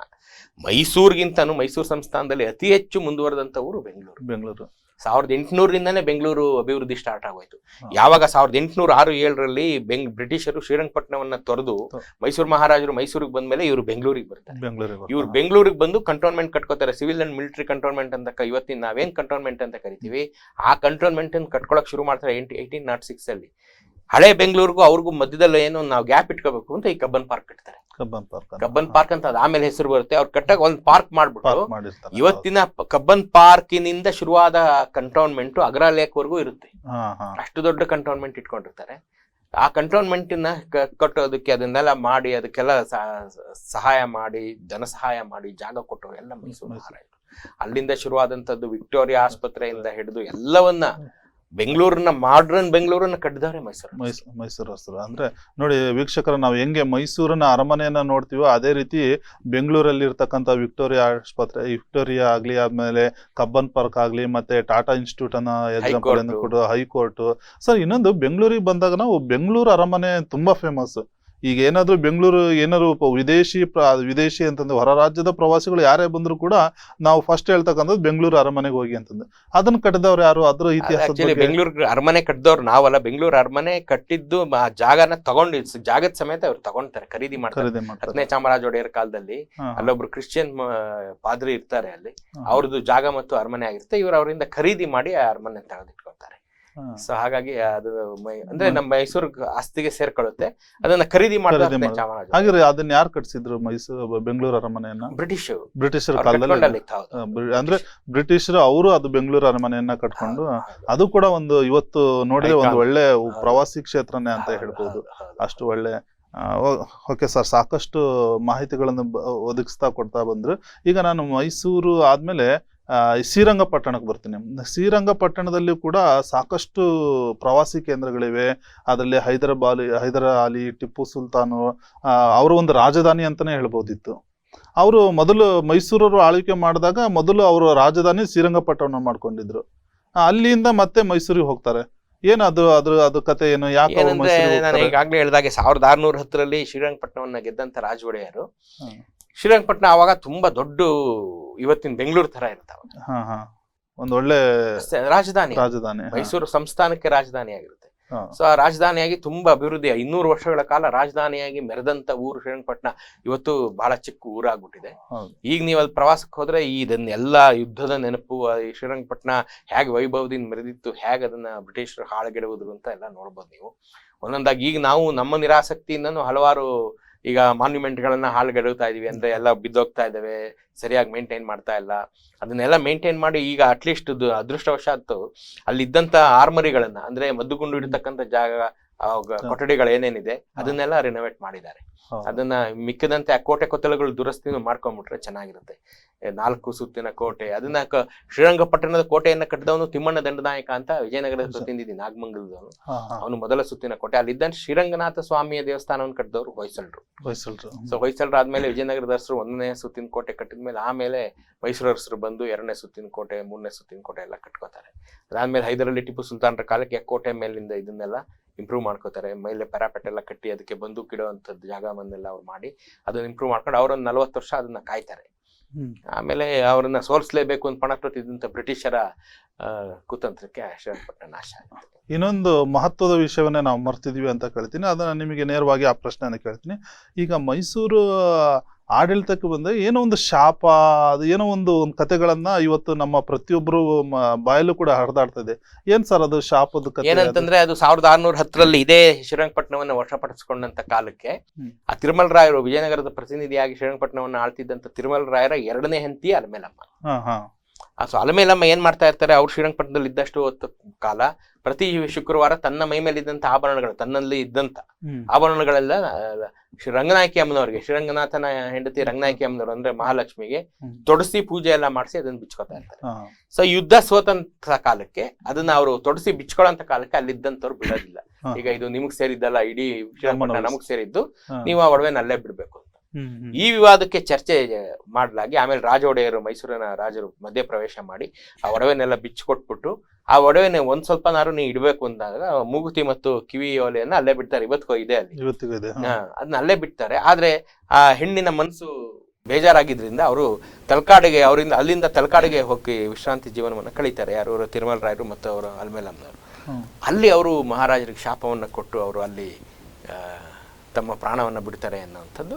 B: ಮೈಸೂರಿಗಿಂತನೂ ಮೈಸೂರು ಸಂಸ್ಥಾನದಲ್ಲಿ ಅತಿ ಹೆಚ್ಚು ಮುಂದುವರೆದಂತ ಊರು ಬೆಂಗಳೂರು.
A: ಬೆಂಗಳೂರು.
B: ಸಾವಿರದ ಎಂಟುನೂರಿಂದನೇ ಬೆಂಗಳೂರು ಅಭಿವೃದ್ಧಿ ಸ್ಟಾರ್ಟ್ ಆಗೋಯ್ತು. ಯಾವಾಗ ಸಾವಿರದ ಎಂಟುನೂರ ಆರು ಏಳರಲ್ಲಿ ಬೆಂಗ್ ಬ್ರಿಟಿಷರು ಶ್ರೀರಂಗಪಟ್ಟಣವನ್ನ ತೊರೆದು ಮೈಸೂರು ಮಹಾರಾಜರು ಮೈಸೂರಿಗೆ ಬಂದ್ಮೇಲೆ ಇವರು ಬೆಂಗಳೂರಿಗೆ ಬರ್ತಾರೆ. ಇವರು ಬೆಂಗಳೂರಿಗೆ ಬಂದು ಕಂಟೋನ್ಮೆಂಟ್ ಕಟ್ಕೋತಾರೆ. ಸಿವಿಲ್ ಅಂಡ್ ಮಿಲಿಟರಿ ಕಂಟೋನ್ಮೆಂಟ್ ಅಂತ ಇವತ್ತಿನ ನಾವೇನ್ ಕಂಟೋನ್ಮೆಂಟ್ ಅಂತ ಕರಿತೀವಿ ಆ ಕಂಟೋನ್ಮೆಂಟ್ ಅನ್ನು ಕಟ್ಕೊಳಕ್ ಶುರು ಮಾಡ್ತಾರೆ ಏಯ್ಟೀನ್ ನಾಟ್ ಸಿಕ್ಸ್ ಅಲ್ಲಿ. ಹಳೆ ಬೆಂಗಳೂರಿಗೂ ಅವ್ರಿಗೂ ಮಧ್ಯದಲ್ಲಿ ಏನು ನಾವು ಗ್ಯಾಪ್ ಇಟ್ಕೋಬೇಕು ಅಂತ ಈ ಕಬ್ಬನ್ ಪಾರ್ಕ್ ಕಟ್ತಾರೆ.
A: ಕಬ್ಬನ್ ಪಾರ್ಕ್
B: ಕಬ್ಬನ್ ಪಾರ್ಕ್ ಅಂತ ಆಮೇಲೆ ಹೆಸರು ಬರುತ್ತೆ. ಅವ್ರು ಕಟ್ಟಾಗ ಒಂದು ಪಾರ್ಕ್ ಮಾಡ್ಬಿಟ್ಟು ಇವತ್ತಿನ ಕಬ್ಬನ್ ಪಾರ್ಕಿನಿಂದ ಶುರುವಾದ ಕಂಟೋನ್ಮೆಂಟ್ ಅಗ್ರ ಲೇಕ್ವರೆಗೂ ಇರುತ್ತೆ ಅಷ್ಟು ದೊಡ್ಡ ಕಂಟೋನ್ಮೆಂಟ್ ಇಟ್ಕೊಂಡಿರ್ತಾರೆ. ಆ ಕಂಟೋನ್ಮೆಂಟ್ನ ಕಟ್ಟೋದಕ್ಕೆ ಅದನ್ನೆಲ್ಲ ಮಾಡಿ ಅದಕ್ಕೆಲ್ಲ ಸಹಾಯ ಮಾಡಿ ಜನ ಸಹಾಯ ಮಾಡಿ ಜಾಗ ಕೊಟ್ಟು ಎಲ್ಲ ಮೈಸೂರು. ಅಲ್ಲಿಂದ ಶುರುವಾದಂತದ್ದು ವಿಕ್ಟೋರಿಯಾ ಆಸ್ಪತ್ರೆಯಿಂದ ಹಿಡಿದು ಎಲ್ಲವನ್ನ ಬೆಂಗಳೂರನ್ನ ಮಾಡ್ರನ್ ಬೆಂಗಳೂರನ್ನ ಕಟ್ಟಿದ್ದಾರೆ ಮೈಸೂರು
A: ಮೈಸೂರು ಮೈಸೂರು ಅರಸರು ಅಂದ್ರೆ ನೋಡಿ ವೀಕ್ಷಕರ ನಾವು ಹೆಂಗೆ ಮೈಸೂರಿನ ಅರಮನೆಯನ್ನ ನೋಡ್ತೀವೋ ಅದೇ ರೀತಿ ಬೆಂಗಳೂರಲ್ಲಿ ಇರ್ತಕ್ಕಂಥ ವಿಕ್ಟೋರಿಯಾ ಆಸ್ಪತ್ರೆ ವಿಕ್ಟೋರಿಯಾ ಆಗ್ಲಿ ಆದ್ಮೇಲೆ ಕಬ್ಬನ್ ಪಾರ್ಕ್ ಆಗ್ಲಿ ಮತ್ತೆ ಟಾಟಾ ಇನ್ಸ್ಟಿಟ್ಯೂಟ್ ಅನ್ನ ಎಕ್ಸಾಂಪಲ್. ಕೂಡ ಹೈಕೋರ್ಟ್. ಸರ್ ಇನ್ನೊಂದು ಬೆಂಗಳೂರಿಗೆ ಬಂದಾಗ ನಾವು ಬೆಂಗಳೂರು ಅರಮನೆ ತುಂಬಾ ಫೇಮಸ್ ಈಗ ಏನಾದ್ರು ಬೆಂಗಳೂರು ಏನಾದ್ರು ವಿದೇಶಿ ಪ್ರ- ವಿದೇಶಿ ಅಂತಂದ್ರೆ ಹೊರ ರಾಜ್ಯದ ಪ್ರವಾಸಿಗಳು ಯಾರೇ ಬಂದ್ರು ಕೂಡ ನಾವು ಫಸ್ಟ್ ಹೇಳ್ತಕ್ಕಂಥದ್ದು ಬೆಂಗಳೂರು ಅರಮನೆಗೆ ಹೋಗಿ ಅಂತಂದು. ಅದನ್ನ ಕಟ್ಟಿದವ್ರು ಯಾರು? ಅದ್ರ ಇತಿಹಾಸ
B: ಬೆಂಗಳೂರು ಅರಮನೆ ಕಟ್ಟಿದವ್ರು ನಾವಲ್ಲ. ಬೆಂಗಳೂರು ಅರಮನೆ ಕಟ್ಟಿದ್ದು ಆ ಜಾಗನ ತಗೊಂಡು ಜಾಗದ ಸಮೇತ ಅವ್ರು ತಗೊಂಡ್ತಾರೆ ಖರೀದಿ ಮಾಡ್ತಾರೆ. ಹತ್ತನೇ ಚಾಮರಾಜ ಒಡೆಯರ್ ಕಾಲದಲ್ಲಿ. ಅಲ್ಲೊಬ್ರು ಕ್ರಿಶ್ಚಿಯನ್ ಪಾದ್ರಿ ಇರ್ತಾರೆ ಅಲ್ಲಿ. ಅವ್ರದ್ದು ಜಾಗ ಮತ್ತು ಅರಮನೆ ಆಗಿರುತ್ತೆ. ಇವರು ಅವರಿಂದ ಖರೀದಿ ಮಾಡಿ ಆ ಅರಮನೆ
A: ತೆಗೆದಿಟ್ಕೊಳ್ತಾರೆ.
B: ಸೊ ಹಾಗಾಗಿ ಅದು ಅಂದ್ರೆ ನಮ್ಮ ಮೈಸೂರು ಆಸ್ತಿಗೆ ಸೇರ್ಕೊಳ್ಳುತ್ತೆ. ಅದನ್ನ ಖರೀದಿ ಮಾಡಿದ್ರೆ
A: ಹಾಗಾದ್ರೆ ಅದನ್ನ ಯಾರು ಕಟ್ಸಿದ್ರು ಮೈಸೂರು ಬೆಂಗಳೂರು ಅರಮನೆಯನ್ನ?
B: ಬ್ರಿಟಿಷ್
A: ಬ್ರಿಟಿಷರ ಕಾಲದಲ್ಲಿ ಅಂದ್ರೆ ಬ್ರಿಟಿಷರು ಅವರು ಅದು ಬೆಂಗಳೂರು ಅರಮನೆಯನ್ನ ಕಟ್ಕೊಂಡು ಅದು ಕೂಡ ಒಂದು ಇವತ್ತು ನೋಡಿ ಒಂದು ಒಳ್ಳೆ. ಪ್ರವಾಸಿ ಕ್ಷೇತ್ರನೇ ಅಂತ
B: ಹೇಳ್ಬಹುದು
A: ಹೇಳ್ಬೋದು. ಅಷ್ಟು ಒಳ್ಳೆ ಓಕೆ ಸರ್ ಸಾಕಷ್ಟು ಮಾಹಿತಿಗಳನ್ನು ಒದಗಿಸ್ತಾ ಕೊಡ್ತಾ ಬಂದ್ರು. ಈಗ ನಾನು ಮೈಸೂರು ಆದ್ಮೇಲೆ ಶ್ರೀರಂಗಪಟ್ಟಣಕ್ಕೆ ಬರ್ತೀನಿ. ಶ್ರೀರಂಗಪಟ್ಟಣದಲ್ಲಿ ಕೂಡ ಸಾಕಷ್ಟು ಪ್ರವಾಸಿ ಕೇಂದ್ರಗಳಿವೆ. ಅದರಲ್ಲಿ ಹೈದರಾಬಾಲಿ ಹೈದರ ಅಲಿ ಟಿಪ್ಪು ಸುಲ್ತಾನು ಅವರು ಅವರ ಒಂದು ರಾಜಧಾನಿ ಅಂತಾನೆ ಹೇಳ್ಬೋದಿತ್ತು. ಅವರು ಮೊದಲು ಮೈಸೂರವರು ಆಳ್ವಿಕೆ ಮಾಡಿದಾಗ ಮೊದಲು ಅವರು ರಾಜಧಾನಿ ಶ್ರೀರಂಗಪಟ್ಟಣ ಮಾಡ್ಕೊಂಡಿದ್ರು. ಅಲ್ಲಿಂದ ಮತ್ತೆ ಮೈಸೂರಿಗೆ ಹೋಗ್ತಾರೆ. ಏನು ಅದು ಅದ್ರ ಅದು ಕತೆ ಏನು? ಯಾಕೆ
B: ನಾನು ಈಗಾಗಲೇ ಹೇಳಿದಾಗೆ ಸಾವಿರದ ಆರ್ನೂರ ಹತ್ತರಲ್ಲಿ ಶ್ರೀರಂಗಪಟ್ಟಣವನ್ನ ಗೆದ್ದಂತ ರಾಜ ಒಡೆಯರು. ಶ್ರೀರಂಗಪಟ್ಟಣ ಅವಾಗ ತುಂಬಾ ದೊಡ್ಡ ಇವತ್ತಿನ ಬೆಂಗಳೂರು ತರ ಇರ್ತಾವ
A: ಒಂದ್ ಒಳ್ಳೆ
B: ರಾಜಧಾನಿ.
A: ರಾಜಧಾನಿ
B: ಮೈಸೂರು ಸಂಸ್ಥಾನಕ್ಕೆ ರಾಜಧಾನಿ ಆಗಿರುತ್ತೆ. ಸೊ ಆ ರಾಜಧಾನಿಯಾಗಿ ತುಂಬಾ ಅಭಿವೃದ್ಧಿ. ಇನ್ನೂರು ವರ್ಷಗಳ ಕಾಲ ರಾಜಧಾನಿಯಾಗಿ ಮೆರೆದಂತ ಊರು ಶ್ರೀರಂಗಪಟ್ಟಣ ಇವತ್ತು ಬಹಳ ಚಿಕ್ಕ ಊರಾಗ್ಬಿಟ್ಟಿದೆ. ಈಗ ನೀವು ಅಲ್ಲಿ ಪ್ರವಾಸಕ್ಕೆ ಹೋದ್ರೆ ಇದನ್ನೆಲ್ಲ ಯುದ್ಧದ ನೆನಪು ಈ ಶ್ರೀರಂಗಪಟ್ಟಣ ಹೇಗೆ ವೈಭವದಿಂದ ಮೆರೆದಿತ್ತು ಹೇಗೆ ಅದನ್ನ ಬ್ರಿಟಿಷರು ಹಾಳುಗೆಡುವುದ್ರು ಅಂತ ಎಲ್ಲ ನೋಡ್ಬೋದು ನೀವು. ಒಂದೊಂದಾಗಿ ಈಗ ನಾವು ನಮ್ಮ ನಿರಾಸಕ್ತಿಯಿಂದನೂ ಹಲವಾರು ಈಗ ಮಾನ್ಯುಮೆಂಟ್ ಗಳನ್ನ ಹಾಳುಗೆಡುತ್ತಾ ಇದೀವಿ ಅಂದ್ರೆ ಎಲ್ಲ ಬಿದ್ದೋಗ್ತಾ ಇದಾವೆ ಸರಿಯಾಗಿ ಮೇಂಟೈನ್ ಮಾಡ್ತಾ ಇಲ್ಲ ಅದನ್ನೆಲ್ಲ ಮೇಂಟೈನ್ ಮಾಡಿ ಈಗ ಅಟ್ಲೀಸ್ಟ್ ಅಲ್ಲಿ ಅಲ್ಲಿದ್ದಂತ ಆರ್ಮರಿಗಳನ್ನ ಅಂದ್ರೆ ಮದ್ದುಗುಂಡು ಇಡತಕ್ಕಂತ ಜಾಗ ಕೊಠಡಿಗಳು ಏನೇನಿದೆ ಅದನ್ನೆಲ್ಲ ರಿನೋವೇಟ್ ಮಾಡಿದ್ದಾರೆ. ಅದನ್ನ ಮಿಕ್ಕದಂತೆ ಆ ಕೋಟೆ ಕೊತ್ತಲಗಳು ದುರಸ್ತಿನ ಮಾಡ್ಕೊಂಡ್ಬಿಟ್ರೆ ಚೆನ್ನಾಗಿರುತ್ತೆ. ನಾಲ್ಕು ಸುತ್ತಿನ ಕೋಟೆ ಅದನ್ನ ಶ್ರೀರಂಗಪಟ್ಟಣದ ಕೋಟೆಯನ್ನ ಕಟ್ಟಿದವನು ತಿಮ್ಮಣ್ಣ ದಂಡನಾಯಕ ಅಂತ ವಿಜಯನಗರದ. ಪ್ರತಿನಿಧಿ ನಾಗಮಂಗಲದವನು. ಅವನು ಮೊದಲ ಸುತ್ತಿನ ಕೋಟೆ. ಅಲ್ಲಿದ್ದಂತ ಶ್ರೀರಂಗನಾಥ ಸ್ವಾಮಿಯ ದೇವಸ್ಥಾನವನ್ನು ಕಟ್ಟಿದವರು ಹೊಯ್ಸಳರು.
A: ಹೊಯ್ಸಳರು.
B: ಸೊ ಹೊಯ್ಸಳರು ಆದ್ಮೇಲೆ ವಿಜಯನಗರದ ಹೆಸರು ಒಂದನೇ ಸುತ್ತಿನ ಕೋಟೆ ಕಟ್ಟಿದ್ಮೇಲೆ ಆಮೇಲೆ ಮೈಸೂರು ಅರಸರು ಬಂದು ಎರಡನೇ ಸುತ್ತಿನ ಕೋಟೆ ಮೂರನೇ ಸುತ್ತಿನ ಕೋಟೆ ಎಲ್ಲ ಕಟ್ಕೋತಾರೆ. ಅದಾದ್ಮೇಲೆ ಹೈದರಲ್ಲಿ ಟಿಪ್ಪು ಸುಲ್ತಾನರ ಕಾಲಕ್ಕೆ ಕೋಟೆ ಮೇಲಿಂದ ಇದನ್ನೆಲ್ಲ ಇಂಪ್ರೂವ್ ಮಾಡ್ಕೋತಾರೆ. ಮೇಲೆ ಪ್ಯಾರಾಪೆಟ್ ಎಲ್ಲ ಕಟ್ಟಿ ಅದಕ್ಕೆ ಬಂದೂಕ್ ಇಡುವಂಥದ್ದು ಜಾಗವನ್ನೆಲ್ಲ ಅವ್ರು ಮಾಡಿ ಅದನ್ನ ಇಂಪ್ರೂವ್ ಮಾಡ್ಕೊಂಡು ಅವರೊಂದು ನಲವತ್ತು ವರ್ಷ ಅದನ್ನ ಕಾಯ್ತಾರೆ. ಆಮೇಲೆ ಅವರನ್ನ ಸೋಲಿಸಲೇಬೇಕು ಅಂತ ಪಣ ತೊಟ್ಟಿದ್ದಂಥ ಬ್ರಿಟಿಷರ ಕುತಂತ್ರಕ್ಕೆ ಶ್ರೀರಂಗಪಟ್ಟಣ ನಾಶ ಆಗುತ್ತೆ
A: ಇನ್ನೊಂದು ಮಹತ್ವದ ವಿಷಯವನ್ನೇ ನಾವು ಮರ್ತಿದೀವಿ ಅಂತ ಕೇಳ್ತೀನಿ. ಅದನ್ನ ನಿಮಗೆ ನೇರವಾಗಿ ಆ ಪ್ರಶ್ನೆಯನ್ನು ಕೇಳ್ತೀನಿ. ಈಗ ಮೈಸೂರು ಆಡಳಿತಕ್ಕೆ ಬಂದ ಏನೋ ಒಂದು ಶಾಪ ಅದು ಏನೋ ಒಂದು ಒಂದು ಕತೆಗಳನ್ನ ಇವತ್ತು ನಮ್ಮ ಪ್ರತಿಯೊಬ್ಬರು ಬಾಯಲ್ಲೂ ಕೂಡ ಹರಿದಾಡ್ತಾ ಇದೆ. ಏನ್ ಸರ್ ಅದು ಶಾಪದ ಕಥೆ?
B: ಏನಂತಂದ್ರೆ ಅದು ಸಾವಿರದ ಆರ್ನೂರ ಹತ್ತರಲ್ಲಿ ಇದೇ ಶ್ರೀರಂಗಪಟ್ಟಣವನ್ನು ವಶಪಡಿಸಿಕೊಂಡಂತ ಕಾಲಕ್ಕೆ ಆ ತಿರುಮಲ ರಾಯರು ವಿಜಯನಗರದ ಪ್ರತಿನಿಧಿಯಾಗಿ ಶ್ರೀರಂಗಪಟ್ಟಣವನ್ನು ಆಳ್ತಿದ್ದಂತ ತಿರುಮಲ ರಾಯರ ಎರಡನೇ ಹೆಂಡತಿ ಅಲಮೇಲಮ್ಮ.
A: ಹಾ ಹಾ.
B: ಆ ಸೊ ಅಲಮೇಲಮ್ಮ ಏನ್ ಮಾಡ್ತಾ ಇರ್ತಾರೆ ಅವ್ರು ಶ್ರೀರಂಗಪಟ್ಟಣದಲ್ಲಿ ಇದ್ದಷ್ಟು ಕಾಲ ಪ್ರತಿ ಶುಕ್ರವಾರ ತನ್ನ ಮೈ ಮೇಲೆ ಇದ್ದಂತ ಆಭರಣಗಳು ತನ್ನಲ್ಲಿ ಇದ್ದಂತ. ಆಭರಣಗಳೆಲ್ಲ ಶ್ರೀ ರಂಗನಾಯಕಿ ಅಮ್ಮನವರಿಗೆ ಶ್ರೀರಂಗನಾಥನ ಹೆಂಡತಿ ರಂಗನಾಯಕಿ ಅಮ್ಮನವ್ರು ಅಂದ್ರೆ ಮಹಾಲಕ್ಷ್ಮಿಗೆ. ತೊಡಸಿ ಪೂಜೆ ಎಲ್ಲ ಮಾಡಿಸಿ ಅದನ್ನ ಬಿಚ್ಕೋತಾ ಇರ್ತಾರೆ. ಸೊ ಯುದ್ಧ ಸೋತಂತ ಕಾಲಕ್ಕೆ ಅದನ್ನ ಅವರು ತೊಡಸಿ ಬಿಚ್ಕೊಳ್ಳೋಂತ ಕಾಲಕ್ಕೆ ಅಲ್ಲಿದ್ದಂತವ್ರು ಬಿಡೋದಿಲ್ಲ ಈಗ ಇದು ನಿಮಗ್ ಸೇರಿದ್ದಲ್ಲ ಇಡೀ ನಮಗ್ ಸೇರಿದ್ದು. ನೀವು ಆ ಒಡವೆನ ಅಲ್ಲೇ ಬಿಡ್ಬೇಕು. ಈ ವಿವಾದಕ್ಕೆ ಚರ್ಚೆ ಮಾಡಲಾಗಿ ಆಮೇಲೆ ರಾಜ ಒಡೆಯರು ಮೈಸೂರಿನ ರಾಜರು ಮಧ್ಯ ಪ್ರವೇಶ ಮಾಡಿ ಆ ಒಡವೆನೆಲ್ಲ ಬಿಚ್ಚಿಕೊಟ್ಬಿಟ್ಟು ಆ ಒಡವೆನ ಒಂದ್ ಸ್ವಲ್ಪ ನಾರು ನೀ ಇಡಬೇಕು ಅಂದಾಗ ಮೂಗುತಿ ಮತ್ತು ಕಿವಿ ಒಲೆಯನ್ನ ಅಲ್ಲೇ ಬಿಡ್ತಾರೆ. ಇವತ್ತಿಗೂ ಇದೆ ಅಲ್ಲಿ. ಅದನ್ನ ಅಲ್ಲೇ ಬಿಡ್ತಾರೆ. ಆದ್ರೆ ಆ ಹೆಣ್ಣಿನ ಮನಸ್ಸು ಬೇಜಾರಾಗಿದ್ರಿಂದ ಅವರು ತಲಕಾಡಿಗೆ ಅವರಿಂದ ಅಲ್ಲಿಂದ ತಲಕಾಡಿಗೆ ಹೋಗಿ ವಿಶ್ರಾಂತಿ ಜೀವನವನ್ನು ಕಳೀತಾರೆ. ಯಾರು ಅವರು ತಿರುಮಲ ರಾಯರು ಮತ್ತು ಅವರು ಅಲ್ಮೇಲಮ್ಮನವರು. ಅಲ್ಲಿ ಅವರು ಮಹಾರಾಜರಿಗೆ ಶಾಪವನ್ನು ಕೊಟ್ಟು ಅವರು ಅಲ್ಲಿ ಆ, ತಮ್ಮ ಪ್ರಾಣವನ್ನ ಬಿಡ್ತಾರೆ ಅನ್ನೋವಂಥದ್ದು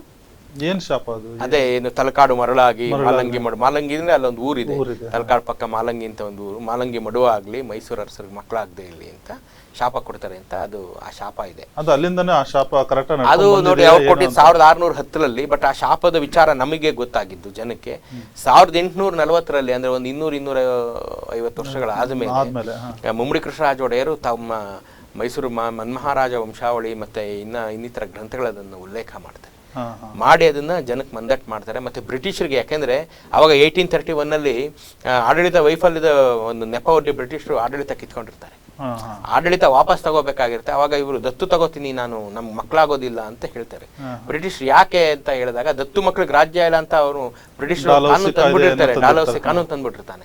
A: ಏನ್ ಶಾಪ ಅದು?
B: ಅದೇ ಏನು ತಲಕಾಡು ಮರಳಾಗಿ. ಮಾಲಂಗಿ ಮಡು ಮಾಲಂಗಿ ಅಂದ್ರೆ ಅಲ್ಲೊಂದು ಊರಿದೆ. ತಲಕಾಡು ಪಕ್ಕ ಮಾಲಂಗಿ ಅಂತ ಒಂದು ಊರು. ಮಾಲಂಗಿ ಮಡುವ ಆಗ್ಲಿ ಮೈಸೂರು ಅರಸರಿಗೆ ಮಕ್ಕಳಾಗದೆ ಇಲ್ಲಿ ಅಂತ ಶಾಪ ಕೊಡ್ತಾರೆ ಅಂತ ಅದು ಆ ಶಾಪ ಇದೆ.
A: ಅದು ಅಲ್ಲಿಂದನೇ ಆ ಶಾಪ ಕರೆಕ್ಟ್
B: ಅದು ನೋಡಿ ಅವ್ರು ಕೊಟ್ಟಿದ್ದು ಸಾವಿರದ ಆರ್ನೂರ ಹತ್ತರಲ್ಲಿ ಬಟ್ ಆ ಶಾಪದ ವಿಚಾರ ನಮಗೆ ಗೊತ್ತಾಗಿದ್ದು ಜನಕ್ಕೆ. ಸಾವಿರದ ಎಂಟುನೂರ ನಲವತ್ತರಲ್ಲಿ ಅಂದ್ರೆ ಒಂದು ಇನ್ನೂರ ಇನ್ನೂರ ಐವತ್ತು ವರ್ಷಗಳ ಆದಮೇಲೆ ಮುಮ್ಮಡಿ ಕೃಷ್ಣರಾಜ ಒಡೆಯರು ತಮ್ಮ ಮೈಸೂರು ಮನ್ಮಹಾರಾಜ ವಂಶಾವಳಿ ಮತ್ತೆ ಇನ್ನ ಇನ್ನಿತರ ಗ್ರಂಥಗಳದನ್ನು ಉಲ್ಲೇಖ ಮಾಡ್ತಾರೆ. ಮಾಡಿ ಅದನ್ನ ಜನಕ್ಕೆ ಮಂದಟ್ ಮಾಡ್ತಾರೆ. ಮತ್ತೆ ಬ್ರಿಟಿಷರಿಗೆ ಯಾಕೆಂದ್ರೆ ಅವಾಗ ಏಯ್ಟೀನ್ ತರ್ಟಿ ಒನ್ನಲ್ಲಿ ಆಡಳಿತ ವೈಫಲ್ಯದ ಒಂದು ನೆಪ ಒಡ್ಡಿ ಬ್ರಿಟಿಷರು ಆಡಳಿತ ಕಿತ್ಕೊಂಡಿರ್ತಾರೆ ಆಡಳಿತ ವಾಪಸ್ ತಗೋಬೇಕಾಗಿರುತ್ತೆ. ಅವಾಗ ಇವರು ದತ್ತು ತಗೋತೀನಿ ನಾನು ನಮ್ ಮಕ್ಕಳಾಗೋದಿಲ್ಲ ಅಂತ ಹೇಳ್ತಾರೆ. ಬ್ರಿಟಿಷ್ ಯಾಕೆ ಅಂತ ಹೇಳಿದಾಗ ದತ್ತು ಮಕ್ಕಳಿಗೆ ರಾಜ್ಯ ಇಲ್ಲ ಅಂತ ಅವರು ಬ್ರಿಟಿಷ್
A: ಡಾಲೌಸಿ
B: ಕಾನೂನು ತಂದ್ಬಿಟ್ಟಿರ್ತಾರೆ. ಡಾಲೋಸಿ. ಕಾನೂನು ತಂದ್ಬಿಟ್ಟಿರ್ತಾನೆ.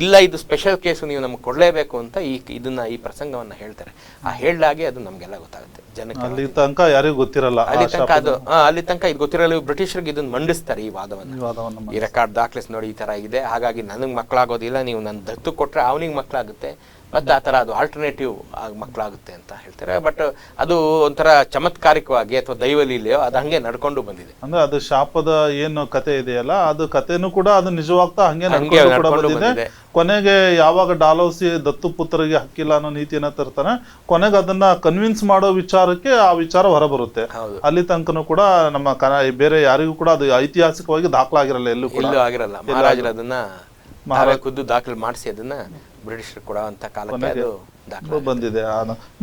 B: ಇಲ್ಲ ಇದು ಸ್ಪೆಷಲ್ ಕೇಸು ನೀವು ನಮ್ಗೆ ಕೊಡ್ಲೇಬೇಕು ಅಂತ ಈ ಇದನ್ನ ಈ ಪ್ರಸಂಗವನ್ನ ಹೇಳ್ತಾರೆ. ಆ ಹೇಳ್ದಾಗೆ ಅದು ನಮ್ಗೆಲ್ಲ ಗೊತ್ತಾಗುತ್ತೆ. ಜನಕ್ಕೆ
A: ಅಲ್ಲಿ ತನಕ ಯಾರಿಗೂ ಗೊತ್ತಿರಲ್ಲ
B: ಅಲ್ಲಿ ತನಕ ಅದು ಅಲ್ಲಿ ತನಕ ಇದು ಗೊತ್ತಿರಲ್ಲ. ಬ್ರಿಟಿಷರಿಗೆ ಇದನ್ನ ಮಂಡಿಸ್ತಾರೆ ಈ ವಾದವನ್ನು. ಈ ರೆಕಾರ್ಡ್ ದಾಖಲಿಸಿ ನೋಡಿ ಈ ತರ ಇದೆ. ಹಾಗಾಗಿ ನನಗೆ ಮಕ್ಕಳಾಗೋದಿಲ್ಲ ನೀವು ನನ್ನ ದತ್ತು ಕೊಟ್ರೆ ಅವನಿಗೆ ಮಕ್ಕಳಾಗುತ್ತೆ ಮತ್ತೆ ಆ ತರ ಅದು ಆಲ್ಟರ್ನೇಟಿವ್ ಮಕ್ಕಳಾಗುತ್ತೆ ಅಂತ ಹೇಳ್ತಾರೆ. ಬಟ್ ಅದು ಒಂಥರ ಚಮತ್ಕಾರಿಕವಾಗಿ ಅಥವಾ ದೈವಲೀಲೆಯೋ ಅದು ಹಂಗೆ ನಡ್ಕೊಂಡು ಬಂದಿದೆ.
A: ಅಂದ್ರೆ ಅದು ಶಾಪದ ಏನು ಕತೆ ಇದೆಯಲ್ಲ ಅದು ಕಥೆನೂ ಕೂಡ ಅದು ನಿಜವಾಗ್ತಾ ಹಂಗೆ ನಡ್ಕೊಂಡು ಕೂಡ ಬಂದಿದೆ. ಕೊನೆಗೆ ಯಾವಾಗ ಡಾಲೋಸಿ ದತ್ತು ಪುತ್ರರಿಗೆ ಹಕ್ಕಿಲ್ಲ ಅನ್ನೋ ನೀತಿಯನ್ನ ತರ್ತಾನೆ ಕೊನೆಗೆ ಅದನ್ನ ಕನ್ವಿನ್ಸ್ ಮಾಡೋ ವಿಚಾರಕ್ಕೆ ಆ ವಿಚಾರ ಹೊರಬರುತ್ತೆ. ಅಲ್ಲಿ ತನಕನೂ ಕೂಡ ನಮ್ಮ ಬೇರೆ ಯಾರಿಗೂ ಕೂಡ ಅದು ಐತಿಹಾಸಿಕವಾಗಿ ದಾಖಲಾಗಿರಲ್ಲ ಎಲ್ಲೂ ಕೂಡ.
B: ಆಗಿರಲ್ಲ. ಮಹಾರಾಜರು ಅದನ್ನ ಮಹಾರಾಜ ಖುದ್ದು ದಾಖಲೆ ಮಾಡಿಸಿ ಅದನ್ನ ಬ್ರಿಟಿಷರು ಕೊಡುವಂತ ಕಾಲಕ್ಕೆ ಅದು
A: ಬಂದಿದೆ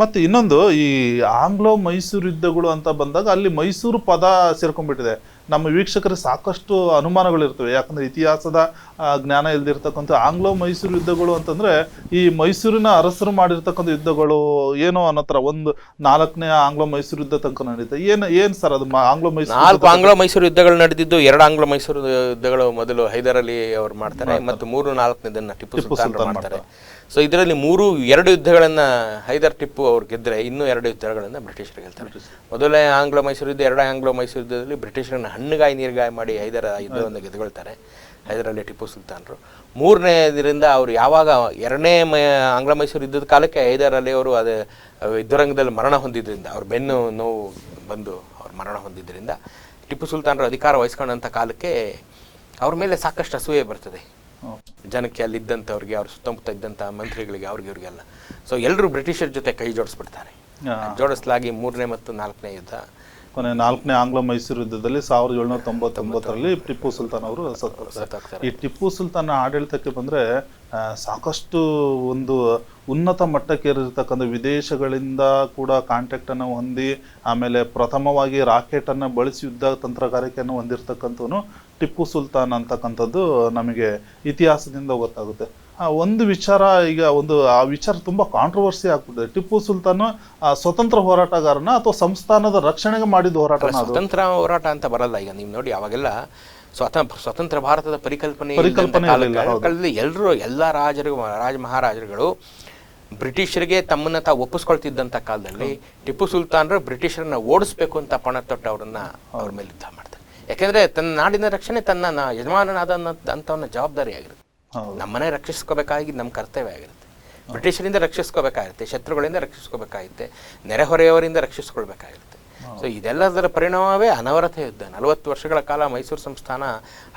A: ಮತ್ತೆ ಇನ್ನೊಂದು ಈ ಆಂಗ್ಲೋ ಮೈಸೂರು ಯುದ್ಧಗಳು ಅಂತ ಬಂದಾಗ ಅಲ್ಲಿ ಮೈಸೂರು ಪದ ಸೇರ್ಕೊಂಡ್ಬಿಟ್ಟಿದೆ. ನಮ್ಮ ವೀಕ್ಷಕರು ಸಾಕಷ್ಟು ಅನುಮಾನಗಳು ಇರ್ತವೆ ಯಾಕಂದ್ರೆ ಇತಿಹಾಸದ ಜ್ಞಾನ ಇಲ್ದಿರ್ತಕ್ಕಂಥ ಆಂಗ್ಲೋ ಮೈಸೂರು ಯುದ್ಧಗಳು ಅಂತಂದ್ರೆ ಈ ಮೈಸೂರಿನ ಅರಸರು ಮಾಡಿರ್ತಕ್ಕಂಥ ಯುದ್ಧಗಳು ಏನೋ ಅನ್ನೋ ಥರ ಒಂದು ನಾಲ್ಕನೇ ಆಂಗ್ಲೋ ಮೈಸೂರು ಯುದ್ಧ ತನಕ ನಡೀತದೆ ಏನು ಏನು ಸರ್ ಅದು ಆಂಗ್ಲೋ ಮೈಸೂರು
B: ನಾಲ್ಕು ಆಂಗ್ಲೋ ಮೈಸೂರು ಯುದ್ಧಗಳು ನಡೆದಿದ್ದು ಎರಡು ಆಂಗ್ಲೋ ಮೈಸೂರು ಯುದ್ಧಗಳು ಮೊದಲು ಹೈದರ್ ಅಲಿ ಅವರು ಮಾಡ್ತಾರೆ ಮತ್ತು ಮೂರು ನಾಲ್ಕನೇದನ್ನ ಟಿಪ್ಪು ಸುಲ್ತಾನ್ ಮಾಡ್ತಾರೆ. ಸೊ ಇದರಲ್ಲಿ ಮೂರು ಎರಡು ಯುದ್ಧಗಳನ್ನು ಹೈದರ್ ಟಿಪ್ಪು ಅವ್ರು ಗೆದ್ರೆ ಇನ್ನೂ ಎರಡು ಯುದ್ಧಗಳನ್ನ ಬ್ರಿಟಿಷರು ಗೆಲ್ತಾರೆ. ಮೊದಲೇ ಆಂಗ್ಲೋ ಮೈಸೂರು ಯುದ್ಧ ಎರಡನೇ ಆಂಗ್ಲೋ ಮೈಸೂರು ಯುದ್ಧದಲ್ಲಿ ಬ್ರಿಟಿಷರನ್ನ ಹಣ್ಣುಗಾಯಿ ನೀರ್ಗಾಯಿ ಮಾಡಿ ಹೈದರ ಯುದ್ಧವನ್ನು ಗೆದ್ಕೊಳ್ತಾರೆ. ಹೈದರಲ್ಲಿ ಟಿಪ್ಪು ಸುಲ್ತಾನರು. ಮೂರನೇದರಿಂದ ಅವರು ಯಾವಾಗ ಎರಡನೇ ಮ ಆಂಗ್ಲ ಮೈಸೂರು ಯುದ್ಧದ ಕಾಲಕ್ಕೆ ಹೈದರ್ ಅಲಿ ಅವರು ಅದು ಯುದ್ಧರಂಗದಲ್ಲಿ ಮರಣ ಹೊಂದಿದ್ದರಿಂದ ಅವ್ರ ಬೆನ್ನು ನೋವು ಬಂದು ಅವ್ರು ಮರಣ ಹೊಂದಿದ್ದರಿಂದ ಟಿಪ್ಪು ಸುಲ್ತಾನರು ಅಧಿಕಾರ ವಹಿಸ್ಕೊಂಡಂಥ ಕಾಲಕ್ಕೆ ಅವ್ರ ಮೇಲೆ ಸಾಕಷ್ಟು ಅಸೂಯೆ ಬರ್ತದೆ. ಜನಕ್ಕೆ ಅಲ್ಲಿದ್ದಂಥವ್ರಿಗೆ ಅವ್ರ ಸುತ್ತಮುತ್ತ ಇದ್ದಂಥ ಮಂತ್ರಿಗಳಿಗೆ ಅವ್ರಿಗೆ ಇವ್ರಿಗೆಲ್ಲ. ಸೊ ಎಲ್ಲರೂ ಬ್ರಿಟಿಷರ ಜೊತೆ ಕೈ ಜೋಡಿಸ್ಬಿಡ್ತಾರೆ. ಜೋಡಿಸಲಾಗಿ ಮೂರನೇ ಮತ್ತು ನಾಲ್ಕನೇ ಯುದ್ಧ.
A: ಕೊನೆ ನಾಲ್ಕನೇ ಆಂಗ್ಲ ಮೈಸೂರು ಯುದ್ಧದಲ್ಲಿ ಸಾವಿರದ ಏಳ್ನೂರ ತೊಂಬತ್ತೊಂಬತ್ತರಲ್ಲಿ ಟಿಪ್ಪು ಸುಲ್ತಾನ್ ಅವರು. ಈ ಟಿಪ್ಪು ಸುಲ್ತಾನ್ ಆಡಳಿತಕ್ಕೆ ಬಂದರೆ ಸಾಕಷ್ಟು ಒಂದು ಉನ್ನತ ಮಟ್ಟಕ್ಕೇರಿರ್ತಕ್ಕಂಥ ವಿದೇಶಗಳಿಂದ ಕೂಡ ಕಾಂಟ್ಯಾಕ್ಟನ್ನು ಹೊಂದಿ ಆಮೇಲೆ ಪ್ರಥಮವಾಗಿ ರಾಕೆಟನ್ನು ಬಳಸಿ ಯುದ್ಧ ತಂತ್ರಗಾರಿಕೆಯನ್ನು ಹೊಂದಿರತಕ್ಕಂಥವನು ಟಿಪ್ಪು ಸುಲ್ತಾನ್ ಅಂತಕ್ಕಂಥದ್ದು ನಮಗೆ ಇತಿಹಾಸದಿಂದ ಗೊತ್ತಾಗುತ್ತೆ ಒಂದು ವಿಚಾರ ಈಗ ಒಂದು ಆ ವಿಚಾರ ತುಂಬಾ ಕಾಂಟ್ರವರ್ಸಿ ಆಗ್ಬಿಟ್ಟಿದೆ. ಟಿಪ್ಪು ಸುಲ್ತಾನ್ ಆ, ಸ್ವತಂತ್ರ ಹೋರಾಟಗಾರನ ಅಥವಾ ಸಂಸ್ಥಾನದ ರಕ್ಷಣೆಗೆ ಮಾಡಿದ ಹೋರಾಟ
B: ಸ್ವತಂತ್ರ ಹೋರಾಟ ಅಂತ ಬರಲ್ಲ. ಈಗ ನೀವು ನೋಡಿ ಅವಾಗೆಲ್ಲ ಸ್ವತಂತ್ರ ಸ್ವತಂತ್ರ ಭಾರತದ ಪರಿಕಲ್ಪನೆ
A: ಪರಿಕಲ್ಪನೆ
B: ಎಲ್ಲರೂ ಎಲ್ಲ ರಾಜರು ರಾಜ ಮಹಾರಾಜರುಗಳು ಬ್ರಿಟಿಷರಿಗೆ ತಮ್ಮನ್ನ ತಾವು ಒಪ್ಪಿಸ್ಕೊಳ್ತಿದ್ದಂಥ ಕಾಲದಲ್ಲಿ ಟಿಪ್ಪು ಸುಲ್ತಾನರು ಬ್ರಿಟಿಷರನ್ನ ಓಡಿಸ್ಬೇಕು ಅಂತ ಪಣ ತೊಟ್ಟು ಅವರನ್ನ ಅವ್ರ ಮೇಲೆ ಯುದ್ಧ ಮಾಡ್ತಾರೆ. ಯಾಕೆಂದ್ರೆ ತನ್ನ ನಾಡಿನ ರಕ್ಷಣೆ ತನ್ನ ಯಜಮಾನನಾದ ಅಂತವನ್ನ ಜವಾಬ್ದಾರಿ ಆಗಿರುತ್ತೆ
A: ಹೌದು.
B: ನಮ್ಮನೆ ರಕ್ಷಿಸ್ಕೋಬೇಕಾಗಿ ನಮ್ಮ ಕರ್ತವ್ಯ ಆಗಿರುತ್ತೆ. ಬ್ರಿಟಿಷರಿಂದ ರಕ್ಷಿಸ್ಕೋಬೇಕಾಗಿರುತ್ತೆ ಶತ್ರುಗಳಿಂದ ರಕ್ಷಿಸ್ಕೋಬೇಕಾಗುತ್ತೆ ನೆರೆಹೊರೆಯವರಿಂದ ರಕ್ಷಿಸ್ಕೊಳ್ಬೇಕಾಗಿರುತ್ತೆ ಸೊ ಇದೆಲ್ಲದರ ಪರಿಣಾಮವೇ ಅನವರತ ಯುದ್ಧ. ನಲವತ್ತು ವರ್ಷಗಳ ಕಾಲ ಮೈಸೂರು ಸಂಸ್ಥಾನ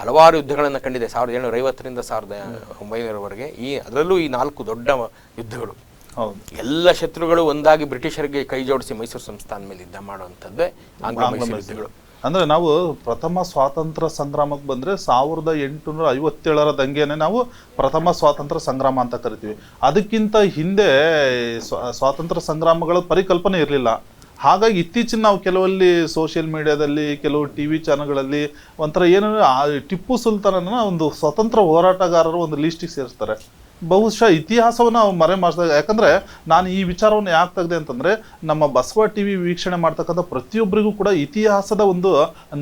B: ಹಲವಾರು ಯುದ್ಧಗಳನ್ನು ಕಂಡಿದೆ. ಸಾವಿರದ ಏಳ್ನೂರ ಐವತ್ತರಿಂದ ಸಾವಿರದ ಒಂಬೈನೂರವರೆಗೆ. ಈ ಅದರಲ್ಲೂ ಈ ನಾಲ್ಕು ದೊಡ್ಡ ಯುದ್ಧಗಳು. ಎಲ್ಲ ಶತ್ರುಗಳು ಒಂದಾಗಿ ಬ್ರಿಟಿಷರಿಗೆ ಕೈ ಜೋಡಿಸಿ ಮೈಸೂರು ಸಂಸ್ಥಾನ ಮೇಲೆ ಯುದ್ಧ ಮಾಡುವಂಥದ್ದೇ ಆಂಗ್ಲ ಮೈಸೂರು. ಯುದ್ಧಗಳು.
A: ಅಂದ್ರೆ ನಾವು ಪ್ರಥಮ ಸ್ವಾತಂತ್ರ್ಯ ಸಂಗ್ರಾಮಕ್ಕೆ ಬಂದ್ರೆ ಸಾವಿರದ ಎಂಟುನೂರ ಐವತ್ತೇಳರ ದಂಗೆನೆ ನಾವು ಪ್ರಥಮ ಸ್ವಾತಂತ್ರ್ಯ ಸಂಗ್ರಾಮ ಅಂತ ಕರಿತೀವಿ. ಅದಕ್ಕಿಂತ ಹಿಂದೆ ಸ್ವಾತಂತ್ರ್ಯ ಸಂಗ್ರಾಮಗಳ ಪರಿಕಲ್ಪನೆ ಇರಲಿಲ್ಲ. ಹಾಗಾಗಿ ಇತ್ತೀಚಿನ ನಾವು ಕೆಲವಲ್ಲಿ ಸೋಷಿಯಲ್ ಮೀಡಿಯಾದಲ್ಲಿ, ಕೆಲವು ಟಿ ವಿ ಚಾನಲ್ಗಳಲ್ಲಿ ಒಂಥರ ಏನಂದ್ರೆ ಟಿಪ್ಪು ಸುಲ್ತಾನನ ಒಂದು ಸ್ವತಂತ್ರ ಹೋರಾಟಗಾರರು ಒಂದು ಲಿಸ್ಟಿಗೆ ಸೇರಿಸ್ತಾರೆ. ಬಹುಶಃ ಇತಿಹಾಸವನ್ನು ಮರೆ ಮಾಡಿಸಿದಾಗ ಯಾಕಂದರೆ ನಾನು ಈ ವಿಚಾರವನ್ನು ಯಾಕೆ ತೆಗೆದೆ ಅಂತಂದರೆ ನಮ್ಮ ಬಸವ ಟಿವಿ ವೀಕ್ಷಣೆ ಮಾಡ್ತಕ್ಕಂಥ ಪ್ರತಿಯೊಬ್ಬರಿಗೂ ಕೂಡ ಇತಿಹಾಸದ ಒಂದು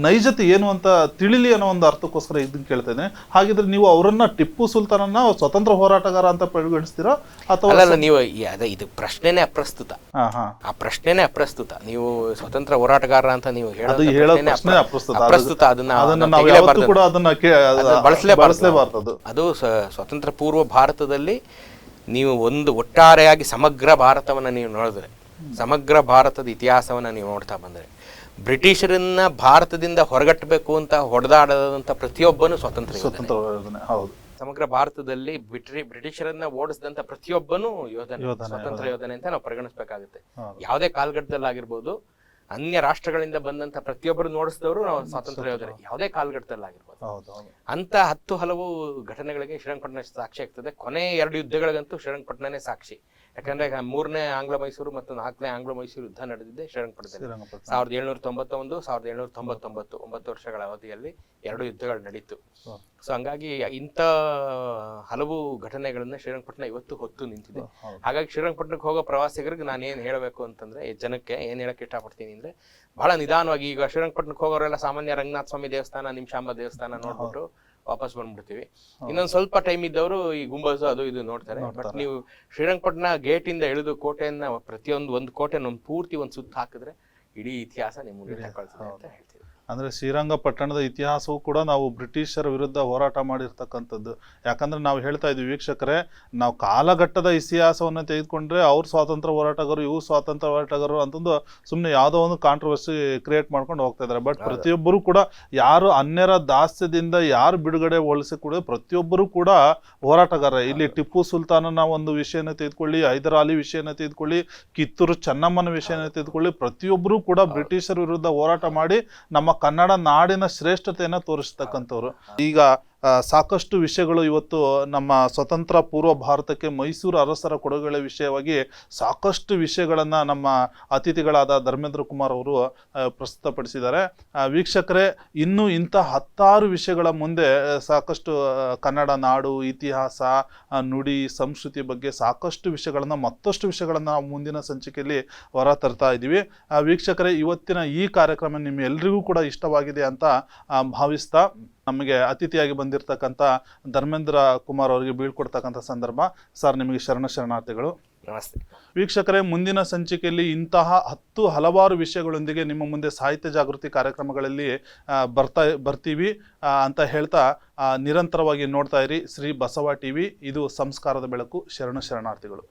A: ನೈಜತೆ ಏನು ಅಂತ ತಿಳಿಲಿ ಅನ್ನೋ ಒಂದು ಅರ್ಥಕ್ಕೋಸ್ಕರ ಇದನ್ನು ಕೇಳ್ತಾ ಇದ್ದೇನೆ ಹಾಗಿದ್ರೆ ನೀವು ಅವರನ್ನು ಟಿಪ್ಪು ಸುಲ್ತಾನನ್ನ ಸ್ವತಂತ್ರ ಹೋರಾಟಗಾರ ಅಂತ ಪರಿಗಣಿಸ್ತೀರಾ? ಅಥವಾ
B: ನೀವು ಅದೇ ಇದು ಪ್ರಶ್ನೆನೇ ಅಪ್ರಸ್ತುತ.
A: ಹಾ ಹಾ.
B: ಆ ಪ್ರಶ್ನೆನೇ ಅಪ್ರಸ್ತುತ. ನೀವು ಸ್ವತಂತ್ರ ಹೋರಾಟಗಾರ ಅಂತ ನೀವು ಹೇಳೋದು
A: ಅಪ್ರಸ್ತುತ.
B: ಅದನ್ನ ನಾವು
A: ಕೂಡ ಅದನ್ನ
B: ಬಳಸಲೇ ಬಳಸಲೇಬಾರ್ದು.
A: ಅದು.
B: ಸ್ವತಂತ್ರ ಪೂರ್ವ ಭಾರತದಲ್ಲಿ ನೀವು ಒಂದು ಒಟ್ಟಾರೆಯಾಗಿ ಸಮಗ್ರ ಭಾರತವನ್ನ ನೀವು ನೋಡಿದ್ರೆ ಸಮಗ್ರ ಭಾರತದ ಇತಿಹಾಸವನ್ನ ನೀವು ನೋಡ್ತಾ ಬಂದರೆ ಬ್ರಿಟಿಷರನ್ನ ಭಾರತದಿಂದ ಹೊರಗಟ್ಟಬೇಕು ಅಂತ ಹೊಡೆದಾಡದಂತ ಪ್ರತಿಯೊಬ್ಬನು ಸ್ವತಂತ್ರ ಯೋಧನೇ.
A: ಸ್ವತಂತ್ರ ಹೌದು
B: ಸಮಗ್ರ ಭಾರತದಲ್ಲಿ ಬ್ರಿಟಿ ಬ್ರಿಟಿಷರನ್ನ ಓಡಿಸಿದಂತ ಪ್ರತಿಯೊಬ್ಬನು ಯೋಧನೆ ಸ್ವತಂತ್ರ ಯೋಧನೆ ಅಂತ ನಾವು ಪರಿಗಣಿಸಬೇಕಾಗುತ್ತೆ. ಯಾವುದೇ ಕಾಲಘಟ್ಟದಲ್ಲಾಗಿರ್ಬೋದು ಅನ್ಯ ರಾಷ್ಟ್ರಗಳಿಂದ ಬಂದಂತ ಪ್ರತಿಯೊಬ್ಬರು ನೋಡಿಸಿದವರು ನಾವು ಸ್ವಾತಂತ್ರ್ಯ ಯೋಧರು. ಯಾವುದೇ ಕಾಲಘಟ್ಟದಲ್ಲಾಗಿರ್ಬೋದು. ಅಂತ ಹತ್ತು ಹಲವು ಘಟನೆಗಳಿಗೆ ಶ್ರೀರಂಗಪಟ್ಟಣ ಸಾಕ್ಷಿ ಆಗ್ತದೆ. ಕೊನೆ ಎರಡು ಯುದ್ಧಗಳಿಗಂತೂ ಶ್ರೀರಂಗಪಟ್ಟಣನೇ ಸಾಕ್ಷಿ. ಯಾಕಂದ್ರೆ ಮೂರನೇ ಆಂಗ್ಲ ಮೈಸೂರು ಮತ್ತು ನಾಲ್ಕನೇ ಆಂಗ್ಲ ಮೈಸೂರು ಯುದ್ಧ ನಡೆದಿದ್ದೆ
A: ಶ್ರೀರಂಗಪಟ್ಟಣ.
B: ಸಾವಿರದ ಏಳ್ನೂರ ತೊಂಬತ್ತೊಂದು ಸಾವಿರದ ಏಳ್ನೂರ ತೊಂಬತ್ತೊಂಬತ್ತು ಒಂಬತ್ತು ವರ್ಷಗಳ ಅವಧಿಯಲ್ಲಿ ಎರಡು ಯುದ್ಧಗಳು ನಡೀತು. ಸೊ ಹಂಗಾಗಿ ಇಂಥ ಹಲವು ಘಟನೆಗಳನ್ನ ಶ್ರೀರಂಗಪಟ್ಟಣ ಇವತ್ತು ಹೊತ್ತು ನಿಂತಿದೆ. ಹಾಗಾಗಿ ಶ್ರೀರಂಗಪಟ್ಟಣಕ್ಕೆ ಹೋಗೋ ಪ್ರವಾಸಿಗರಿಗೆ ನಾನು ಏನು ಹೇಳಬೇಕು ಅಂತಂದ್ರೆ ಈ ಜನಕ್ಕೆ ಏನು ಹೇಳಕ್ಕೆ ಇಷ್ಟಪಡ್ತೀನಿ ಅಂದ್ರೆ ಬಹಳ ನಿಧಾನವಾಗಿ ಈಗ ಶ್ರೀರಂಗಪಟ್ಟಣಕ್ಕೆ ಹೋಗೋರೆಲ್ಲ ಸಾಮಾನ್ಯ ರಂಗನಾಥ ಸ್ವಾಮಿ ದೇವಸ್ಥಾನ ನಿಮಿಷಾಂಬ ದೇವಸ್ಥಾನ ನೋಡ್ಬಿಟ್ಟು ವಾಪಸ್ ಬಂದ್ಬಿಡ್ತೀವಿ. ಇನ್ನೊಂದ್ ಸ್ವಲ್ಪ ಟೈಮ್ ಇದ್ದವರು ಈ ಗುಂಬಜ್ ಅದು ಇದು ನೋಡ್ತಾರೆ. ಬಟ್ ನೀವು ಶ್ರೀರಂಗಪಟ್ಟಣ ಗೇಟ್ ಇಂದ ಇಳಿದು ಕೋಟೆಯನ್ನ ಪ್ರತಿಯೊಂದು ಒಂದು ಕೋಟೆನ ಒಂದು ಪೂರ್ತಿ ಒಂದು ಸುತ್ತ ಹಾಕಿದ್ರೆ ಇಡೀ ಇತಿಹಾಸ ನಿಮ್ಗೆ ಕಳ್ಸುತ್ತೆ ಅಂತ
A: ಅಂದ್ರೆ ಶ್ರೀರಂಗಪಟ್ಟಣದ ಇತಿಹಾಸವೂ ಕೂಡ ನಾವು ಬ್ರಿಟಿಷರ ವಿರುದ್ಧ ಹೋರಾಟ ಮಾಡಿರ್ತಕ್ಕಂಥದ್ದು. ಯಾಕಂದರೆ ನಾವು ಹೇಳ್ತಾ ಇದ್ವಿ ವೀಕ್ಷಕರೇ ನಾವು ಕಾಲಘಟ್ಟದ ಇತಿಹಾಸವನ್ನು ತೆಗೆದುಕೊಂಡ್ರೆ ಅವ್ರ ಸ್ವಾತಂತ್ರ್ಯ ಹೋರಾಟಗಾರರು ಇವು ಸ್ವಾತಂತ್ರ್ಯ ಹೋರಾಟಗಾರರು ಅಂತಂದು ಸುಮ್ಮನೆ ಯಾವುದೋ ಒಂದು ಕಾಂಟ್ರವರ್ಸಿ ಕ್ರಿಯೇಟ್ ಮಾಡ್ಕೊಂಡು ಹೋಗ್ತಾ ಇದ್ದಾರೆ. ಬಟ್ ಪ್ರತಿಯೊಬ್ಬರೂ ಕೂಡ ಯಾರು ಅನ್ಯರ ದಾಸ್ಯದಿಂದ ಯಾರು ಬಿಡುಗಡೆ ಒಳಿಸಿ ಕೂಡ ಪ್ರತಿಯೊಬ್ಬರು ಕೂಡ ಹೋರಾಟಗಾರ. ಇಲ್ಲಿ ಟಿಪ್ಪು ಸುಲ್ತಾನನ ಒಂದು ವಿಷಯನ ತೆಗೆದುಕೊಳ್ಳಿ ಹೈದರಾಲಿ ವಿಷಯನ ತೆಗೆದುಕೊಳ್ಳಿ ಕಿತ್ತೂರು ಚೆನ್ನಮ್ಮನ ವಿಷಯನ ತೆಗೆದುಕೊಳ್ಳಿ ಪ್ರತಿಯೊಬ್ಬರು ಕೂಡ ಬ್ರಿಟಿಷರ ವಿರುದ್ಧ ಹೋರಾಟ ಮಾಡಿ ನಮ್ಮ ಕನ್ನಡ ನಾಡಿನ ಶ್ರೇಷ್ಠತೆಯನ್ನು ತೋರಿಸ್ತಕ್ಕಂಥವ್ರು. ಈಗ ಸಾಕಷ್ಟು ವಿಷಯಗಳು ಇವತ್ತು ನಮ್ಮ ಸ್ವತಂತ್ರ ಪೂರ್ವ ಭಾರತಕ್ಕೆ ಮೈಸೂರು ಅರಸರ ಕೊಡುಗೆಗಳ ವಿಷಯವಾಗಿ ಸಾಕಷ್ಟು ವಿಷಯಗಳನ್ನು ನಮ್ಮ ಅತಿಥಿಗಳಾದ ಧರ್ಮೇಂದ್ರ ಕುಮಾರ್ ಅವರು ಪ್ರಸ್ತುತಪಡಿಸಿದ್ದಾರೆ. ವೀಕ್ಷಕರೇ, ಇನ್ನೂ ಇಂಥ ಹತ್ತಾರು ವಿಷಯಗಳ ಮುಂದೆ ಸಾಕಷ್ಟು ಕನ್ನಡ ನಾಡು, ಇತಿಹಾಸ ನುಡಿ, ಸಂಸ್ಕೃತಿ ಬಗ್ಗೆ ಸಾಕಷ್ಟು ವಿಷಯಗಳನ್ನು, ಮತ್ತಷ್ಟು ವಿಷಯಗಳನ್ನು ಮುಂದಿನ ಸಂಚಿಕೆಯಲ್ಲಿ ಹೊರ ತರ್ತಾ ಇದ್ದೀವಿ ವೀಕ್ಷಕರೇ, ಇವತ್ತಿನ ಈ ಕಾರ್ಯಕ್ರಮ ನಿಮ್ಮೆಲ್ಲರಿಗೂ ಕೂಡ ಇಷ್ಟವಾಗಿದೆ ಅಂತ ಭಾವಿಸ್ತಾ ನಮಗೆ ಅತಿಥಿಯಾಗಿ ಬಂದಿರತಕ್ಕಂಥ ಧರ್ಮೇಂದ್ರ ಕುಮಾರ್ ಅವರಿಗೆ ಬೀಳ್ಕೊಡ್ತಕ್ಕಂಥ ಸಂದರ್ಭ. ಸರ್ ನಿಮಗೆ ಶರಣ ಶರಣಾರ್ಥಿಗಳು.
B: ನಮಸ್ತೆ.
A: ವೀಕ್ಷಕರೇ ಮುಂದಿನ ಸಂಚಿಕೆಯಲ್ಲಿ ಇಂತಹ ಹತ್ತು ಹಲವಾರು ವಿಷಯಗಳೊಂದಿಗೆ ನಿಮ್ಮ ಮುಂದೆ ಸಾಹಿತ್ಯ ಜಾಗೃತಿ ಕಾರ್ಯಕ್ರಮಗಳಲ್ಲಿ ಬರ್ತಾ ಬರ್ತೀವಿ ಅಂತ ಹೇಳ್ತಾ ನಿರಂತರವಾಗಿ ನೋಡ್ತಾ ಇರಿ. ಶ್ರೀ ಬಸವ ಟಿವಿ ಇದು ಸಂಸ್ಕಾರದ ಬೆಳಕು. ಶರಣ ಶರಣಾರ್ಥಿಗಳು.